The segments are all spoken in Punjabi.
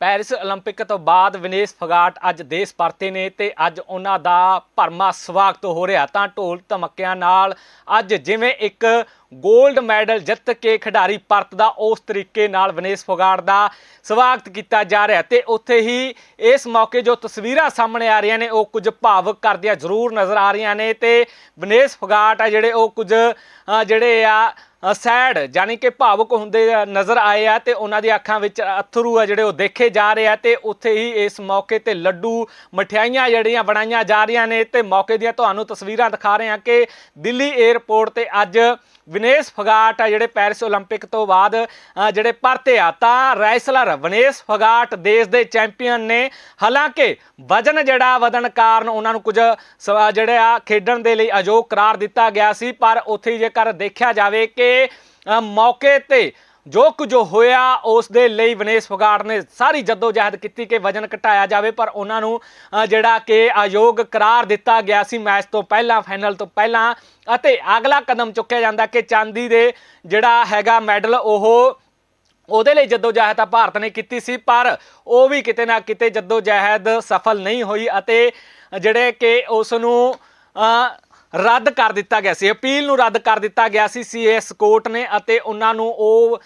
ਪੈਰਿਸ 올림픽 ਤੋਂ ਬਾਅਦ ਵਿਨੇਸ਼ ਫਗਾਟ ਅੱਜ ਦੇਸ਼ ਪਰਤੇ ਨੇ ਤੇ ਅੱਜ ਉਹਨਾਂ ਦਾ ਭਰਮਾ ਸਵਾਗਤ ਹੋ ਰਿਹਾ। ਤਾਂ ਢੋਲ ਧਮਕਿਆਂ ਨਾਲ ਅੱਜ ਜਿਵੇਂ ਇੱਕ 골ਡ ਮੈਡਲ ਜਿੱਤ ਕੇ ਖਿਡਾਰੀ ਪਰਤਦਾ, ਉਸ ਤਰੀਕੇ ਨਾਲ ਵਿਨੇਸ਼ ਫਗਾਟ ਦਾ ਸਵਾਗਤ ਕੀਤਾ ਜਾ ਰਿਹਾ। ਤੇ ਉੱਥੇ ਹੀ ਇਸ ਮੌਕੇ ਜੋ ਤਸਵੀਰਾਂ ਸਾਹਮਣੇ ਆ ਰਹੀਆਂ ਨੇ, ਉਹ ਕੁਝ ਭਾਵਕ ਕਰਦੀਆਂ ਜ਼ਰੂਰ ਨਜ਼ਰ ਆ ਰਹੀਆਂ ਨੇ ਤੇ ਵਿਨੇਸ਼ ਫਗਾਟ ਆ ਜਿਹੜੇ ਉਹ ਕੁਝ ਜਿਹੜੇ ਆ ਸੈਡ ਯਾਨੀ ਕਿ ਭਾਵੁਕ ਹੁੰਦੇ ਨਜ਼ਰ ਆਏ ਆ ਤੇ ਉਹਨਾਂ ਦੀ ਅੱਖਾਂ ਵਿੱਚ ਅਥਰੂ ਆ ਜਿਹੜੇ ਉਹ ਦੇਖੇ ਜਾ ਰਹੇ ਆ ਤੇ ਉੱਥੇ ਹੀ ਇਸ ਮੌਕੇ ਤੇ ਲੱਡੂ ਮਠਿਆਈਆਂ ਜਿਹੜੀਆਂ ਬਣਾਈਆਂ ਜਾ ਰਹੀਆਂ ਨੇ ਤੇ ਮੌਕੇ ਦੀਆਂ ਤੁਹਾਨੂੰ ਤਸਵੀਰਾਂ ਦਿਖਾ ਰਹੇ ਹਾਂ ਕਿ ਦਿੱਲੀ 에ਅਰਪੋਰਟ ਤੇ ਅੱਜ ਵਿਨੇਸ਼ ਫਗਾਟ ਆ ਜਿਹੜੇ ਪੈਰਿਸ 올림픽 ਤੋਂ ਬਾਅਦ ਅ, ਜਿਹੜੇ ਪਰਤੇ ਆ ਤਾਂ ਰੈਸਲਰ ਵਿਨੇਸ਼ ਫਗਾਟ ਦੇਸ਼ ਦੇ ਚੈਂਪੀਅਨ ਨੇ ਹਾਲਾਂਕਿ ਵਜਨ ਜਿਹੜਾ ਵਧਣ ਕਾਰਨ ਉਹਨਾਂ ਨੂੰ ਕੁਝ ਸ- ਜਿਹੜੇ ਆ ਖੇਡਣ ਦੇ ਲਈ ਅਯੋਗ ਕਰਾਰ ਦਿੱਤਾ ਗਿਆ ਸੀ ਪਰ ਉੱਥੇ ਹੀ ਜੇਕਰ ਦੇਖਿਆ ਜਾਵੇ ਕਿ ਅ, ਮੌਕੇ ਤੇ ਜੋ ਕੁਝ ਹੋਇਆ, ਉਸ ਦੇ ਲਈ ਵਿਨੇਸ਼ ਫਗਾੜ ਨੇ ਸਾਰੀ ਜਦੋਜਹਿਦ ਕੀਤੀ ਕਿ ਵਜਨ ਘਟਾਇਆ ਜਾਵੇ, ਪਰ ਉਹਨਾਂ ਨੂੰ ਜਿਹੜਾ ਕਿ ਅਯੋਗ ਕਰਾਰ ਦਿੱਤਾ ਗਿਆ ਸੀ ਮੈਚ ਤੋਂ ਪਹਿਲਾਂ, ਫਾਈਨਲ ਤੋਂ ਪਹਿਲਾਂ, ਅਤੇ ਅਗਲਾ ਕਦਮ ਚੁੱਕਿਆ ਜਾਂਦਾ ਕਿ ਚਾਂਦੀ ਦੇ ਜਿਹੜਾ ਹੈਗਾ ਮੈਡਲ, ਉਹ ਉਹਦੇ ਲਈ ਜਦੋਜਹਿਦ ਤਾਂ ਭਾਰਤ ਨੇ ਕੀਤੀ ਸੀ, ਪਰ ਉਹ ਵੀ ਕਿਤੇ ਨਾ ਕਿਤੇ ਜਦੋਜਹਿਦ ਸਫਲ ਨਹੀਂ ਹੋਈ ਅਤੇ ਜਿਹੜੇ ਕਿ ਉਸ ਨੂੰ ਰੱਦ ਕਰ ਦਿੱਤਾ ਗਿਆ ਸੀ। ਅਪੀਲ ਨੂੰ ਰੱਦ ਕਰ ਦਿੱਤਾ ਗਿਆ ਸੀ। ਸੀਐਸ ਕੋਰਟ ਨੇ ਅਤੇ ਉਹਨਾਂ ਨੂੰ ਉਹ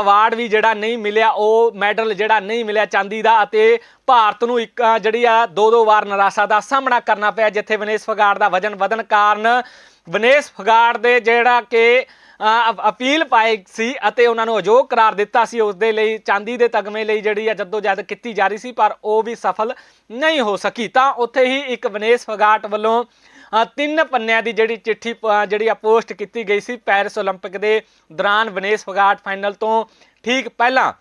ਅਵਾਰਡ ਵੀ ਜਿਹੜਾ ਨਹੀਂ ਮਿਲਿਆ, ਉਹ ਮੈਡਲ ਜਿਹੜਾ ਨਹੀਂ ਮਿਲਿਆ ਚਾਂਦੀ ਦਾ ਅਤੇ ਭਾਰਤ ਨੂੰ ਇੱਕ ਜਿਹੜੀ ਆ ਦੋ ਦੋ ਵਾਰ ਨਿਰਾਸ਼ਾ ਦਾ ਸਾਹਮਣਾ ਕਰਨਾ ਪਿਆ, ਜਿੱਥੇ ਵਿਨੇਸ਼ ਫਗਾੜ ਦਾ ਵਜਨ ਵਧਣ ਕਾਰਨ ਵਿਨੇਸ਼ ਫਗਾੜ ਦੇ ਜਿਹੜਾ ਕਿ ਅਪੀਲ ਪਾਈ ਸੀ ਅਤੇ ਉਹਨਾਂ ਨੂੰ ਅਯੋਗ ਕਰਾਰ ਦਿੱਤਾ ਸੀ। ਉਸ ਦੇ ਲਈ, ਚਾਂਦੀ ਦੇ ਤਗਮੇ ਲਈ ਜਿਹੜੀ ਆ ਜੱਦੋ ਜਦੋਜਹਿਦ ਕੀਤੀ ਜਾ ਰਹੀ ਸੀ, ਪਰ ਉਹ ਵੀ ਸਫਲ ਨਹੀਂ ਹੋ ਸਕੀ। ਤਾਂ ਉੱਥੇ ਹੀ ਇੱਕ ਵਿਨੇਸ਼ ਫਗਾਟ ਵੱਲੋਂ ਤਿੰਨ ਪੰਨਿਆਂ ਦੀ ਜਿਹੜੀ ਚਿੱਠੀ ਪ- ਜਿਹੜੀ ਆ ਪੋਸਟ ਕੀਤੀ ਗਈ ਸੀ ਪੈਰਿਸ 올림픽 ਦੇ ਦੌਰਾਨ ਵਿਨੇਸ਼ ਫਗਾਟ ਫਾਈਨਲ ਤੋਂ ਠੀਕ ਪਹਿਲਾਂ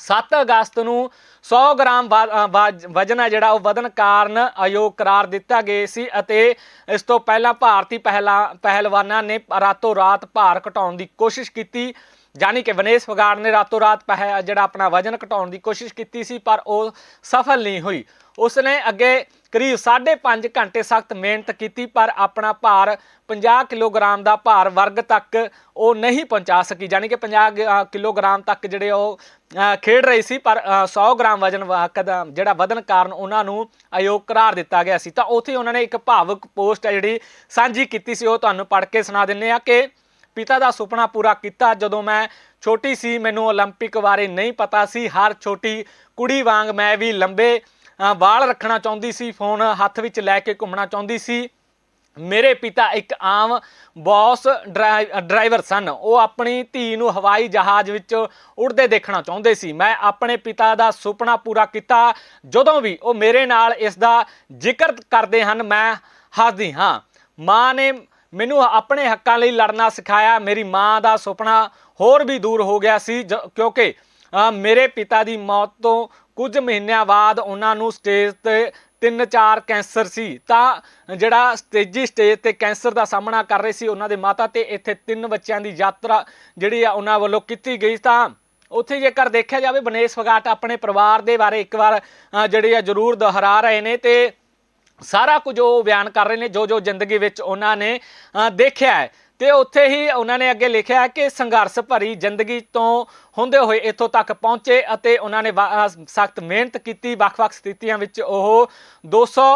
7 ਅਗਸਤ ਨੂੰ 100 ਗ੍ਰਾਮ ਵਾ- ਅ, ਵਾ- ਵਜਨ ਹੈ ਜਿਹੜਾ ਉਹ ਵਧਣ ਕਾਰਨ ਅਯੋਗ ਕਰਾਰ ਦਿੱਤਾ ਗਿਆ ਸੀ ਅਤੇ ਇਸ ਤੋਂ ਪਹਿਲਾਂ ਭਾਰਤੀ ਪਹਿਲਾ ਪਹਿਲਵਾਨਾਂ ਨੇ ਰਾਤੋਂ ਰਾਤ ਭਾਰ ਘਟਾਉਣ ਦੀ ਕੋਸ਼ਿਸ਼ ਕੀਤੀ ਜਾਨੀ ਕਿ ਵਿਨੇਸ਼ ਫਗਾੜ ਨੇ ਰਾਤੋਂ ਰਾਤ ਪਹਿ- ਜਿਹੜਾ ਆਪਣਾ ਵਜਨ ਘਟਾਉਣ ਦੀ ਕੋਸ਼ਿਸ਼ ਕੀਤੀ ਸੀ ਪਰ ਉਹ ਸਫਲ ਨਹੀਂ ਹੋਈ ਉਸਨੇ ਅੱਗੇ ਕਰੀਬ 5.5 ਘੰਟੇ ਸਖਤ ਮਿਹਨਤ ਕੀਤੀ ਪਰ ਆਪਣਾ ਭਾਰ 50 ਕਿਲੋਗ੍ਰਾਮ ਦਾ ਭਾਰ ਵਰਗ ਤੱਕ ਉਹ ਨਹੀਂ ਪਹੁੰਚਾ ਸਕੀ ਜਾਨੀ ਕਿ 50 ਗ- ਅ, ਕਿਲੋਗ੍ਰਾਮ ਤੱਕ ਜਿਹੜੇ ਉਹ ਅ, ਖੇਡ ਰਹੀ ਸੀ ਪਰ ਅ, 100 ਗ੍ਰਾਮ ਵਜਨ ਵਾ- ਕਦਮ ਜਿਹੜਾ ਵਧਣ ਕਾਰਨ ਉਹਨਾਂ ਨੂੰ ਅਯੋਗ ਕਰਾਰ ਦਿੱਤਾ ਗਿਆ ਸੀ ਤਾਂ ਉੱਥੇ ਉਹਨਾਂ ਨੇ ਇੱਕ ਭਾਵੁਕ ਪੋਸਟ ਹੈ ਜਿਹੜੀ ਸਾਂਝੀ ਕੀਤੀ ਸੀ ਉਹ ਤੁਹਾਨੂੰ ਪੜ੍ਹ ਕੇ ਸੁਣਾ ਦਿੰਨੇ ਆ ਕਿ ਪਿਤਾ ਦਾ ਸੁਪਨਾ ਪੂਰਾ ਕੀਤਾ ਜਦੋਂ ਮੈਂ ਛੋਟੀ ਸੀ ਮੈਨੂੰ 올림픽 ਬਾਰੇ ਨਹੀਂ ਪਤਾ ਸੀ ਹਰ ਛੋਟੀ ਕੁੜੀ ਵਾਂਗ ਮੈਂ ਵੀ ਲੰਬੇ ਅ, ਵਾਲ ਰੱਖਣਾ ਚਾਹੁੰਦੀ ਸੀ, ਫੋਨ ਹੱਥ ਵਿੱਚ ਲੈ ਕੇ ਘੁੰਮਣਾ ਚਾਹੁੰਦੀ ਸੀ। ਮੇਰੇ ਪਿਤਾ ਇੱਕ ਆਮ ਬੌਸ ਡਰਾਈ- ਡਰਾਈਵਰ ਸਨ। ਉਹ ਆਪਣੀ ਧੀ ਨੂੰ ਹਵਾਈ ਜਹਾਜ਼ ਵਿੱਚ ਉੜਦੇ ਦੇਖਣਾ ਚਾਹੁੰਦੇ ਸੀ। ਮੈਂ ਆਪਣੇ ਪਿਤਾ ਦਾ ਸੁਪਨਾ ਪੂਰਾ ਕੀਤਾ। ਜਦੋਂ ਵੀ ਉਹ ਮੇਰੇ ਨਾਲ ਇਸ ਦਾ ਜ਼ਿਕਰ ਕਰਦੇ ਹਨ, ਮੈਂ ਹੱਸਦੀ ਹਾਂ। ਮਾਂ ਨੇ ਮੈਨੂੰ ਆਪਣੇ ਹੱਕਾਂ ਲਈ ਲੜਨਾ ਸਿਖਾਇਆ। ਮੇਰੀ ਮਾਂ ਦਾ ਸੁਪਨਾ ਹੋਰ ਵੀ ਦੂਰ ਹੋ ਗਿਆ ਸੀ, ਜ- ਕਿਉਂਕਿ ਮੇਰੇ ਪਿਤਾ ਦੀ ਮੌਤ ਤੋਂ ਕੁਝ ਮਹੀਨਿਆਂ ਬਾਅਦ ਉਹਨਾਂ ਨੂੰ ਸਟੇਜ ਤੇ ਤਿੰਨ ਚਾਰ ਕੈਂਸਰ ਸੀ। ਤਾਂ ਜਿਹੜਾ ਸਟੇਜੀ ਸਟੇਜ ਤੇ ਕੈਂਸਰ ਦਾ ਸਾਹਮਣਾ ਕਰ ਰਹੇ ਸੀ ਉਹਨਾਂ ਦੇ ਮਾਤਾ ਤੇ ਇੱਥੇ ਤਿੰਨ ਬੱਚਿਆਂ ਦੀ ਯਾਤਰਾ ਜਿਹੜੀ ਆ ਉਹਨਾਂ ਵੱਲੋਂ ਕੀਤੀ ਗਈ। ਤਾਂ ਉੱਥੇ ਜੇਕਰ ਦੇਖਿਆ ਜਾਵੇ, ਬਨੇਸ਼ ਫਗਾਟ ਆਪਣੇ ਪਰਿਵਾਰ ਦੇ ਬਾਰੇ ਇੱਕ ਵਾਰ ਜਿਹੜੇ ਆ ਜ਼ਰੂਰ ਦੁਹਰਾ ਰਹੇ ਨੇ ਤੇ ਸਾਰਾ ਕੁਝ ਉਹ ਬਿਆਨ ਕਰ ਰਹੇ ਨੇ ਜੋ ਜੋ ਜ਼ਿੰਦਗੀ ਵਿੱਚ ਉਹਨਾਂ ਨੇ ਦੇਖਿਆ ਹੈ। ਤੇ ਉੱਥੇ ਹੀ ਉਹਨਾਂ ਨੇ ਅੱਗੇ ਲਿਖਿਆ ਹੈ ਕਿ ਸੰਘਰਸ਼ ਭਰੀ ਜ਼ਿੰਦਗੀ ਤੋਂ ਹੁੰਦੇ ਹੋਏ ਇੱਥੋਂ ਤੱਕ ਪਹੁੰਚੇ ਅਤੇ ਉਹਨਾਂ ਨੇ ਸਖਤ ਮਿਹਨਤ ਕੀਤੀ ਵੱਖ-ਵੱਖ ਸਥਿਤੀਆਂ ਵਿੱਚ ਉਹ 200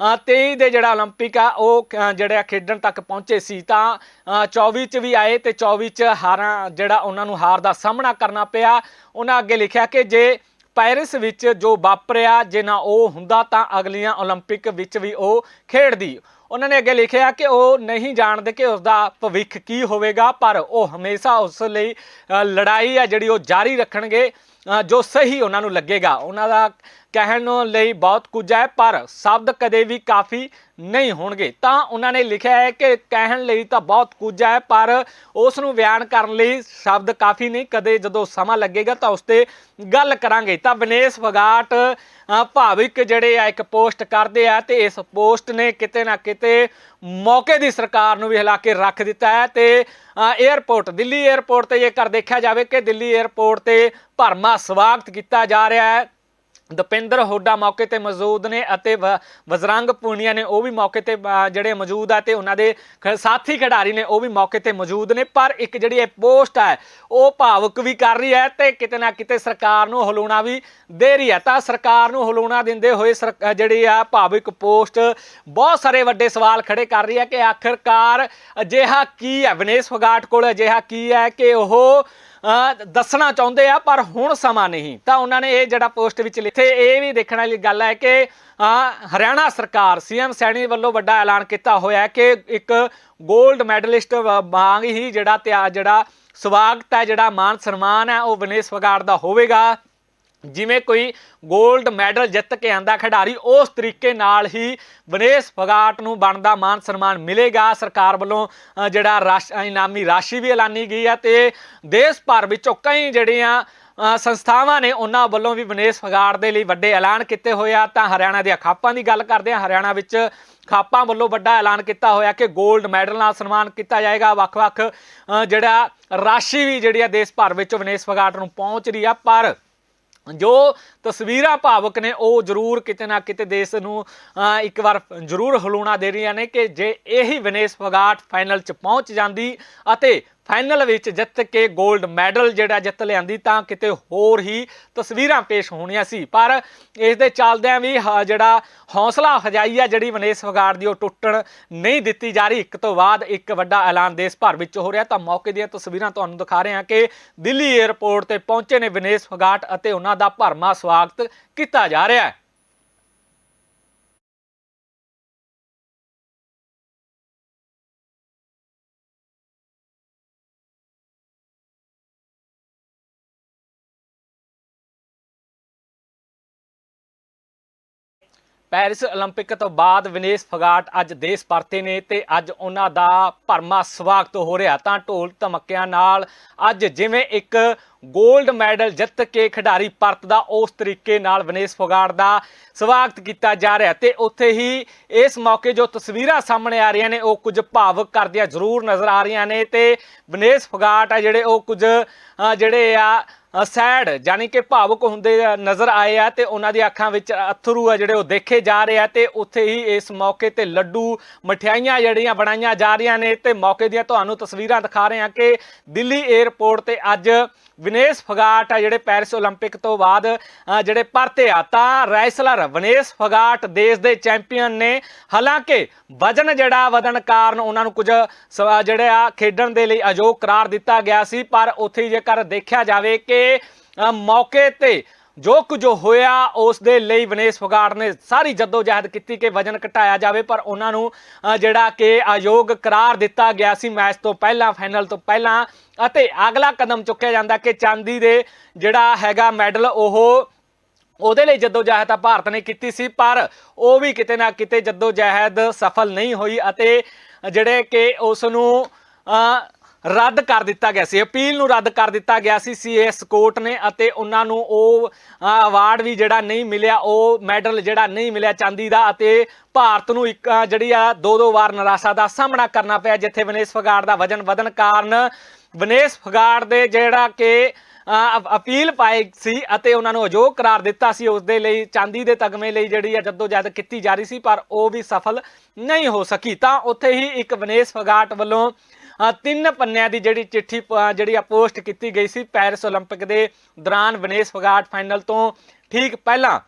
ਅ, 23 ਦੇ ਜਿਹੜਾ 올림픽 ਆ ਉਹ ਅ, ਜਿਹੜਾ ਖੇਡਣ ਤੱਕ ਪਹੁੰਚੇ ਸੀ ਤਾਂ ਅ, 24 ਚ ਵੀ ਆਏ ਤੇ 24 ਚ ਹਾਰਾਂ ਜਿਹੜਾ ਉਹਨਾਂ ਨੂੰ ਹਾਰ ਦਾ ਸਾਹਮਣਾ ਕਰਨਾ ਪਿਆ ਉਹਨਾਂ ਅੱਗੇ ਲਿਖਿਆ ਕਿ ਜੇ ਪੈਰਿਸ ਵਿੱਚ ਜੋ ਵਾਪਰਿਆ ਜੇ ਨਾ ਉਹ ਹੁੰਦਾ ਤਾਂ ਅਗਲੀਆਂ 올림픽 ਵਿੱਚ ਵੀ ਉਹ ਖੇਡਦੀ ਉਹਨਾਂ ਨੇ ਅੱਗੇ ਲਿਖਿਆ ਕਿ ਉਹ ਨਹੀਂ ਜਾਣਦੇ ਕਿ ਉਸ ਦਾ ਭਵਿੱਖ ਕੀ ਹੋਵੇਗਾ, ਪਰ ਉਹ ਹਮੇਸ਼ਾ ਉਸ ਲਈ ਲੜਾਈ ਆ ਜਿਹੜੀ ਉਹ ਜਾਰੀ ਰੱਖਣਗੇ ਜੋ ਸਹੀ ਉਹਨਾਂ ਨੂੰ ਲੱਗੇਗਾ। ਉਹਨਾਂ ਦਾ ਕਹਿਣ ਲਈ ਬਹੁਤ ਕੁਝ ਹੈ, ਪਰ ਸ਼ਬਦ ਕਦੇ ਵੀ ਕਾਫੀ ਨਹੀਂ ਹੋਣਗੇ। ਤਾਂ ਉਹਨਾਂ ਨੇ ਲਿਖਿਆ ਹੈ ਕਿ ਕਹਿਣ ਲਈ ਤਾਂ ਬਹੁਤ ਕੁਝ ਹੈ, ਪਰ ਉਸ ਨੂੰ ਬਿਆਨ ਕਰਨ ਲਈ ਸ਼ਬਦ ਕਾਫੀ ਨਹੀਂ, ਕਦੇ ਜਦੋਂ ਸਮਾਂ ਲੱਗੇਗਾ ਤਾਂ ਉਸ ਤੇ ਗੱਲ ਕਰਾਂਗੇ। ਤਾਂ ਵਿਨੇਸ਼ ਫਗਾਟ ਭਾਵਿਕ ਜਿਹੜੇ ਆ, ਇੱਕ ਪੋਸਟ ਕਰਦੇ ਆ ਤੇ ਇਸ ਪੋਸਟ ਨੇ ਕਿਤੇ ਨਾ ਕਿਤੇ ਮੌਕੇ ਦੀ ਸਰਕਾਰ ਨੂੰ ਵੀ ਹਿਲਾ ਕੇ ਰੱਖ ਦਿੱਤਾ ਹੈ ਤੇ ਏਅਰਪੋਰਟ, ਦਿੱਲੀ ਏਅਰਪੋਰਟ ਤੇ ਜੇਕਰ ਦੇਖਿਆ ਜਾਵੇ ਕਿ ਦਿੱਲੀ ਏਅਰਪੋਰਟ ਤੇ ਭਰਮਾ ਸਵਾਗਤ ਕੀਤਾ ਜਾ ਰਿਹਾ ਹੈ ਦਪਿੰਦਰ ਹੋਡਾ ਮੌਕੇ ਤੇ ਮੌਜੂਦ ਨੇ ਅਤੇ ਵ- ਬਜਰੰਗ ਪੂਨੀਆ ਨੇ ਉਹ ਵੀ ਮੌਕੇ ਤੇ ਜਿਹੜੇ ਮੌਜੂਦ ਆ ਤੇ ਉਹਨਾਂ ਦੇ ਖ- ਸਾਥੀ ਖਿਡਾਰੀ ਨੇ ਉਹ ਵੀ ਮੌਕੇ ਤੇ ਮੌਜੂਦ ਨੇ। ਪਰ ਇੱਕ ਜਿਹੜੀ ਇਹ ਪੋਸਟ ਹੈ ਉਹ ਭਾਵੁਕ ਵੀ ਕਰ ਰਹੀ ਹੈ ਤੇ ਕਿਤੇ ਨਾ ਕਿਤੇ ਸਰਕਾਰ ਨੂੰ ਹਲੂਣਾ ਵੀ ਦੇ ਰਹੀ ਹੈ। ਤਾਂ ਸਰਕਾਰ ਨੂੰ ਹਲੂਣਾ ਦਿੰਦੇ ਹੋਏ ਸਰ- ਜਿਹੜੀ ਆ ਭਾਵੁਕ ਪੋਸਟ, ਬਹੁਤ ਸਾਰੇ ਵੱਡੇ ਸਵਾਲ ਖੜੇ ਕਰ ਰਹੀ ਹੈ ਕਿ ਆਖਰਕਾਰ ਅਜਿਹਾ ਕੀ ਹੈ? ਵਿਨੇਸ਼ ਫਗਾਟ ਕੋਲ ਅਜਿਹਾ ਕੀ ਹੈ ਕਿ ਉਹ ਦੱਸਣਾ ਚਾਹੁੰਦੇ ਆ, ਪਰ ਹੁਣ ਸਮਾਂ ਨਹੀਂ। ਤਾਂ ਉਹਨਾਂ ਨੇ ਇਹ ਜਿਹੜਾ ਪੋਸਟ ਵਿੱਚ ਲਿਖੇ ਇਹ ਵੀ ਦੇਖਣ ਵਾਲੀ ਗੱਲ ਹੈ ਕਿ ਹਰਿਆਣਾ ਸਰਕਾਰ, ਸੀਐਮ ਸੈਣੀ ਵੱਲੋਂ ਵੱਡਾ ਐਲਾਨ ਕੀਤਾ ਹੋਇਆ ਹੈ ਕਿ ਇੱਕ 골ਡ ਮੈਡਲਿਸਟ ਵਾਂਗ ਹੀ ਜਿਹੜਾ ਤਿਆ, ਜਿਹੜਾ ਸਵਾਗਤ ਹੈ, ਜਿਹੜਾ ਮਾਨ ਸਨਮਾਨ ਹੈ, ਉਹ ਵਿਨੇਸ਼ ਵਗਾੜ ਦਾ ਹੋਵੇਗਾ। ਜਿਵੇਂ ਕੋਈ 골ਡ ਮੈਡਲ ਜਿੱਤ ਕੇ ਆਂਦਾ ਖਿਡਾਰੀ, ਉਸ ਤਰੀਕੇ ਨਾਲ ਹੀ ਵਿਨੇਸ਼ ਫਗਾਟ ਨੂੰ ਬਣਦਾ ਮਾਨ ਸਨਮਾਨ ਮਿਲੇਗਾ। ਸਰਕਾਰ ਵੱਲੋਂ ਜਿਹੜਾ ਰਾਸ਼- ਇਨਾਮੀ ਰਾਸ਼ੀ ਵੀ ਐਲਾਨੀ ਗਈ ਹੈ ਤੇ ਦੇਸ਼ ਭਰ ਵਿੱਚੋਂ ਕਈ ਜਿਹੜੀਆਂ ਸੰਸਥਾਵਾਂ ਨੇ ਉਹਨਾਂ ਵੱਲੋਂ ਵੀ ਵਿਨੇਸ਼ ਫਗਾੜ ਦੇ ਲਈ ਵੱਡੇ ਐਲਾਨ ਕੀਤੇ ਹੋਏ ਆ। ਤਾਂ ਹਰਿਆਣਾ ਦੇ ਖਾਪਾਂ ਦੀ ਗੱਲ ਕਰਦੇ ਆ ਹਰਿਆਣਾ ਵਿੱਚ ਖਾਪਾਂ ਵੱਲੋਂ ਵੱਡਾ ਐਲਾਨ ਕੀਤਾ ਹੋਇਆ ਕਿ 골ਡ ਮੈਡਲ ਨਾਲ ਸਨਮਾਨ ਕੀਤਾ ਜਾਏਗਾ। ਵੱਖ-ਵੱਖ ਜਿਹੜਾ ਰਾਸ਼ੀ ਵੀ ਜਿਹੜੀ ਆ ਦੇਸ਼ ਭਰ ਵਿੱਚ ਵਿਨੇਸ਼ ਫਗਾਟ ਨੂੰ ਪਹੁੰਚ ਰਹੀ ਆ। ਪਰ ਜੋ ਤਸਵੀਰਾਂ ਭਾਵਕ ਨੇ ਉਹ ਜ਼ਰੂਰ ਕਿਤੇ ਨਾ ਕਿਤੇ ਦੇਸ਼ ਨੂੰ ਅਹ, ਇੱਕ ਵਾਰ ਜ਼ਰੂਰ ਹਲੂਣਾ ਦੇ ਰਹੀਆਂ ਨੇ ਕਿ ਜੇ ਇਹੀ ਵਿਨੇਸ਼ ਫਗਾਟ ਫਾਈਨਲ 'ਚ ਪਹੁੰਚ ਜਾਂਦੀ ਅਤੇ ਫਾਈਨਲ ਵਿੱਚ ਜਿੱਤ ਕੇ 골ਡ ਮੈਡਲ ਜਿਹੜਾ ਜਿੱਤ ਲਿਆਂਦੀ ਤਾਂ ਕਿਤੇ ਹੋਰ ਹੀ ਤਸਵੀਰਾਂ ਪੇਸ਼ ਹੋਣੀਆਂ ਸੀ। ਪਰ ਇਸ ਦੇ ਚੱਲਦਿਆਂ ਵੀ ਹ- ਜਿਹੜਾ ਹੌਸਲਾ ਅਫਜਾਈ ਆ ਜਿਹੜੀ ਵਿਨੇਸ਼ ਫਗਾਟ ਦੀ ਉਹ ਟੁੱਟਣ ਨਹੀਂ ਦਿੱਤੀ ਜਾ ਰਹੀ। ਇੱਕ ਤੋਂ ਬਾਅਦ ਇੱਕ ਵੱਡਾ ਐਲਾਨ ਦੇਸ਼ ਭਰ ਵਿੱਚ ਹੋ ਰਿਹਾ। ਤਾਂ ਮੌਕੇ ਦੀਆਂ ਤਸਵੀਰਾਂ ਤੁਹਾਨੂੰ ਦਿਖਾ ਰਹੇ ਹਾਂ ਕਿ ਦਿੱਲੀ 에ਅਰਪੋਰਟ ਤੇ ਪਹੁੰਚੇ ਨੇ ਵਿਨੇਸ਼ ਫਗਾਟ ਅਤੇ ਉਹਨਾਂ ਦਾ ਭਰਮਾ ਸਵਾਗਤ ਕੀਤਾ ਜਾ ਰਿਹਾ ਹੈ। ਪੈਰਿਸ 올림픽 ਤੋਂ ਬਾਅਦ ਵਿਨੇਸ਼ ਫਗਾਟ ਅੱਜ ਦੇਸ਼ ਪਰਤੇ ਨੇ ਤੇ ਅੱਜ ਉਹਨਾਂ ਦਾ ਭਰਮਾ ਸਵਾਗਤ ਹੋ ਰਿਹਾ। ਤਾਂ ਢੋਲ ਧਮਕਿਆਂ ਨਾਲ ਅੱਜ ਜਿਵੇਂ ਇੱਕ 골ਡ ਮੈਡਲ ਜਿੱਤ ਕੇ ਖਿਡਾਰੀ ਪਰਤਦਾ, ਉਸ ਤਰੀਕੇ ਨਾਲ ਵਿਨੇਸ਼ ਫਗਾਟ ਦਾ ਸਵਾਗਤ ਕੀਤਾ ਜਾ ਰਿਹਾ। ਤੇ ਉੱਥੇ ਹੀ ਇਸ ਮੌਕੇ ਜੋ ਤਸਵੀਰਾਂ ਸਾਹਮਣੇ ਆ ਰਹੀਆਂ ਨੇ, ਉਹ ਕੁਝ ਭਾਵਕ ਕਰਦੀਆਂ ਜ਼ਰੂਰ ਨਜ਼ਰ ਆ ਰਹੀਆਂ ਨੇ ਤੇ ਵਿਨੇਸ਼ ਫਗਾਟ ਆ ਜਿਹੜੇ ਉਹ ਕੁਝ ਜਿਹੜੇ ਆ ਸੈਡ ਯਾਨੀ ਕਿ ਭਾਵੁਕ ਹੁੰਦੇ ਨਜ਼ਰ ਆਏ ਆ ਤੇ ਉਹਨਾਂ ਦੀ ਅੱਖਾਂ ਵਿੱਚ ਅਥਰੂ ਆ ਜਿਹੜੇ ਉਹ ਦੇਖੇ ਜਾ ਰਹੇ ਆ ਤੇ ਉੱਥੇ ਹੀ ਇਸ ਮੌਕੇ ਤੇ ਲੱਡੂ ਮਠਿਆਈਆਂ ਜਿਹੜੀਆਂ ਬਣਾਈਆਂ ਜਾ ਰਹੀਆਂ ਨੇ ਤੇ ਮੌਕੇ ਦੀਆਂ ਤੁਹਾਨੂੰ ਤਸਵੀਰਾਂ ਦਿਖਾ ਰਹੇ ਹਾਂ ਕਿ ਦਿੱਲੀ 에ਅਰਪੋਰਟ ਤੇ ਅੱਜ ਵਿਨੇਸ਼ ਫਗਾਟ ਆ ਜਿਹੜੇ ਪੈਰਿਸ 올림픽 ਤੋਂ ਬਾਅਦ ਅ, ਜਿਹੜੇ ਪਰਤੇ ਆ ਤਾਂ ਰੈਸਲਰ ਵਿਨੇਸ਼ ਫਗਾਟ ਦੇਸ਼ ਦੇ ਚੈਂਪੀਅਨ ਨੇ ਹਾਲਾਂਕਿ ਵਜਨ ਜਿਹੜਾ ਵਧਣ ਕਾਰਨ ਉਹਨਾਂ ਨੂੰ ਕੁਝ ਸ- ਜਿਹੜੇ ਆ ਖੇਡਣ ਦੇ ਲਈ ਅਯੋਗ ਕਰਾਰ ਦਿੱਤਾ ਗਿਆ ਸੀ ਪਰ ਉੱਥੇ ਹੀ ਜੇਕਰ ਦੇਖਿਆ ਜਾਵੇ ਕਿ ਅ, ਮੌਕੇ ਤੇ ਜੋ ਕੁਝ ਹੋਇਆ ਉਸ ਦੇ ਲਈ ਵਿਨੇਸ਼ ਫਗਾੜ ਨੇ ਸਾਰੀ ਜਦੋਜਹਿਦ ਕੀਤੀ ਕਿ ਵਜਨ ਘਟਾਇਆ ਜਾਵੇ ਪਰ ਉਹਨਾਂ ਨੂੰ ਅ, ਜਿਹੜਾ ਕਿ ਅਯੋਗ ਕਰਾਰ ਦਿੱਤਾ ਗਿਆ ਸੀ ਮੈਚ ਤੋਂ ਪਹਿਲਾਂ ਫਾਈਨਲ ਤੋਂ ਪਹਿਲਾਂ ਅਤੇ ਅਗਲਾ ਕਦਮ ਚੁੱਕਿਆ ਜਾਂਦਾ ਕਿ ਚਾਂਦੀ ਦੇ ਜਿਹੜਾ ਹੈਗਾ ਮੈਡਲ, ਉਹ ਉਹਦੇ ਲਈ ਜਦੋਜਹਿਦ ਤਾਂ ਭਾਰਤ ਨੇ ਕੀਤੀ ਸੀ, ਪਰ ਉਹ ਵੀ ਕਿਤੇ ਨਾ ਕਿਤੇ ਜਦੋਜਹਿਦ ਸਫਲ ਨਹੀਂ ਹੋਈ ਅਤੇ ਜਿਹੜੇ ਕਿ ਉਸ ਨੂੰ ਰੱਦ ਕਰ ਦਿੱਤਾ ਗਿਆ ਸੀ, ਅਪੀਲ ਨੂੰ ਰੱਦ ਕਰ ਦਿੱਤਾ ਗਿਆ ਸੀ ਸੀਐਸ ਕੋਰਟ ਨੇ ਅਤੇ ਉਹਨਾਂ ਨੂੰ ਉਹ ਅਵਾਰਡ ਵੀ ਜਿਹੜਾ ਨਹੀਂ ਮਿਲਿਆ, ਉਹ ਮੈਡਲ ਜਿਹੜਾ ਨਹੀਂ ਮਿਲਿਆ ਚਾਂਦੀ ਦਾ ਅਤੇ ਭਾਰਤ ਨੂੰ ਇੱਕ ਜਿਹੜੀ ਆ ਦੋ ਦੋ ਵਾਰ ਨਿਰਾਸ਼ਾ ਦਾ ਸਾਹਮਣਾ ਕਰਨਾ ਪਿਆ, ਜਿੱਥੇ ਵਿਨੇਸ਼ ਫਗਾੜ ਦਾ ਵਜਨ ਵਧਣ ਕਾਰਨ ਵਿਨੇਸ਼ ਫਗਾੜ ਦੇ ਜਿਹੜਾ ਕਿ ਅ, ਅਪ- ਅਪੀਲ ਪਾਈ ਸੀ ਅਤੇ ਉਹਨਾਂ ਨੂੰ ਅਯੋਗ ਕਰਾਰ ਦਿੱਤਾ ਸੀ ਉਸ ਦੇ ਲਈ ਚਾਂਦੀ ਦੇ ਤਗਮੇ ਲਈ ਜਿਹੜੀ ਆ ਜਦੋਜਹਿਦ ਕੀਤੀ ਜਾ ਰਹੀ ਸੀ ਪਰ ਉਹ ਵੀ ਸਫਲ ਨਹੀਂ ਹੋ ਸਕੀ ਤਾਂ ਉੱਥੇ ਹੀ ਇੱਕ ਵਿਨੇਸ਼ ਫਗਾਟ ਵੱਲੋਂ ਅ, ਤਿੰਨ ਪੰਨਿਆਂ ਦੀ ਜਿਹੜੀ ਚਿੱਠੀ ਪ- ਜਿਹੜੀ ਆ ਪੋਸਟ ਕੀਤੀ ਗਈ ਸੀ ਪੈਰਿਸ 올림픽 ਦੇ ਦੌਰਾਨ ਵਿਨੇਸ਼ ਫਗਾਟ ਫਾਈਨਲ ਤੋਂ ਠੀਕ ਪਹਿਲਾਂ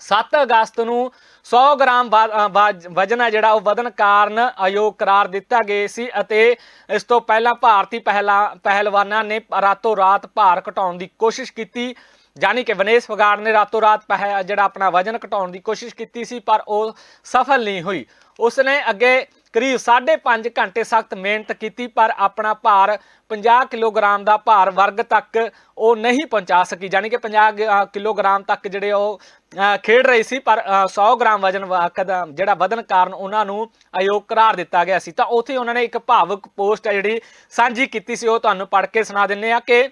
7 ਅਗਸਤ ਨੂੰ 100 ਗ੍ਰਾਮ ਵਾ- ਵਜਨ ਹੈ ਜਿਹੜਾ, ਉਹ ਵਧਣ ਕਾਰਨ ਅਯੋਗ ਕਰਾਰ ਦਿੱਤਾ ਗਿਆ ਸੀ ਅਤੇ ਇਸ ਤੋਂ ਪਹਿਲਾਂ ਭਾਰਤੀ ਪਹਿਲਾ ਪਹਿਲਵਾਨਾਂ ਨੇ ਰਾਤੋਂ ਰਾਤ ਭਾਰ ਘਟਾਉਣ ਦੀ ਕੋਸ਼ਿਸ਼ ਕੀਤੀ। ਜਾਨੀ ਕਿ ਵਿਨੇਸ਼ ਫਗਾੜ ਨੇ ਰਾਤੋਂ ਰਾਤ ਪਹਿ- ਜਿਹੜਾ ਆਪਣਾ ਵਜਨ ਘਟਾਉਣ ਦੀ ਕੋਸ਼ਿਸ਼ ਕੀਤੀ ਸੀ, ਪਰ ਉਹ ਸਫਲ ਨਹੀਂ ਹੋਈ। ਉਸਨੇ ਅੱਗੇ ਕਰੀਬ 5.5 ਘੰਟੇ ਸਖਤ ਮਿਹਨਤ ਕੀਤੀ ਪਰ ਆਪਣਾ ਭਾਰ 50 ਕਿਲੋਗ੍ਰਾਮ ਦਾ ਭਾਰ ਵਰਗ ਤੱਕ ਉਹ ਨਹੀਂ ਪਹੁੰਚਾ ਸਕੀ ਜਾਨੀ ਕਿ 50 ਗ- ਅ, ਕਿਲੋਗ੍ਰਾਮ ਤੱਕ ਜਿਹੜੇ ਉਹ ਅ, ਖੇਡ ਰਹੀ ਸੀ ਪਰ ਅ, 100 ਗ੍ਰਾਮ ਵਜਨ ਵ- ਕਦਮ ਜਿਹੜਾ ਵਧਣ ਕਾਰਨ ਉਹਨਾਂ ਨੂੰ ਅਯੋਗ ਕਰਾਰ ਦਿੱਤਾ ਗਿਆ ਸੀ ਤਾਂ ਉੱਥੇ ਉਹਨਾਂ ਨੇ ਇੱਕ ਭਾਵੁਕ ਪੋਸਟ ਹੈ ਜਿਹੜੀ ਸਾਂਝੀ ਕੀਤੀ ਸੀ ਉਹ ਤੁਹਾਨੂੰ ਪੜ੍ਹ ਕੇ ਸੁਣਾ ਦਿੰਨੇ ਆ ਕਿ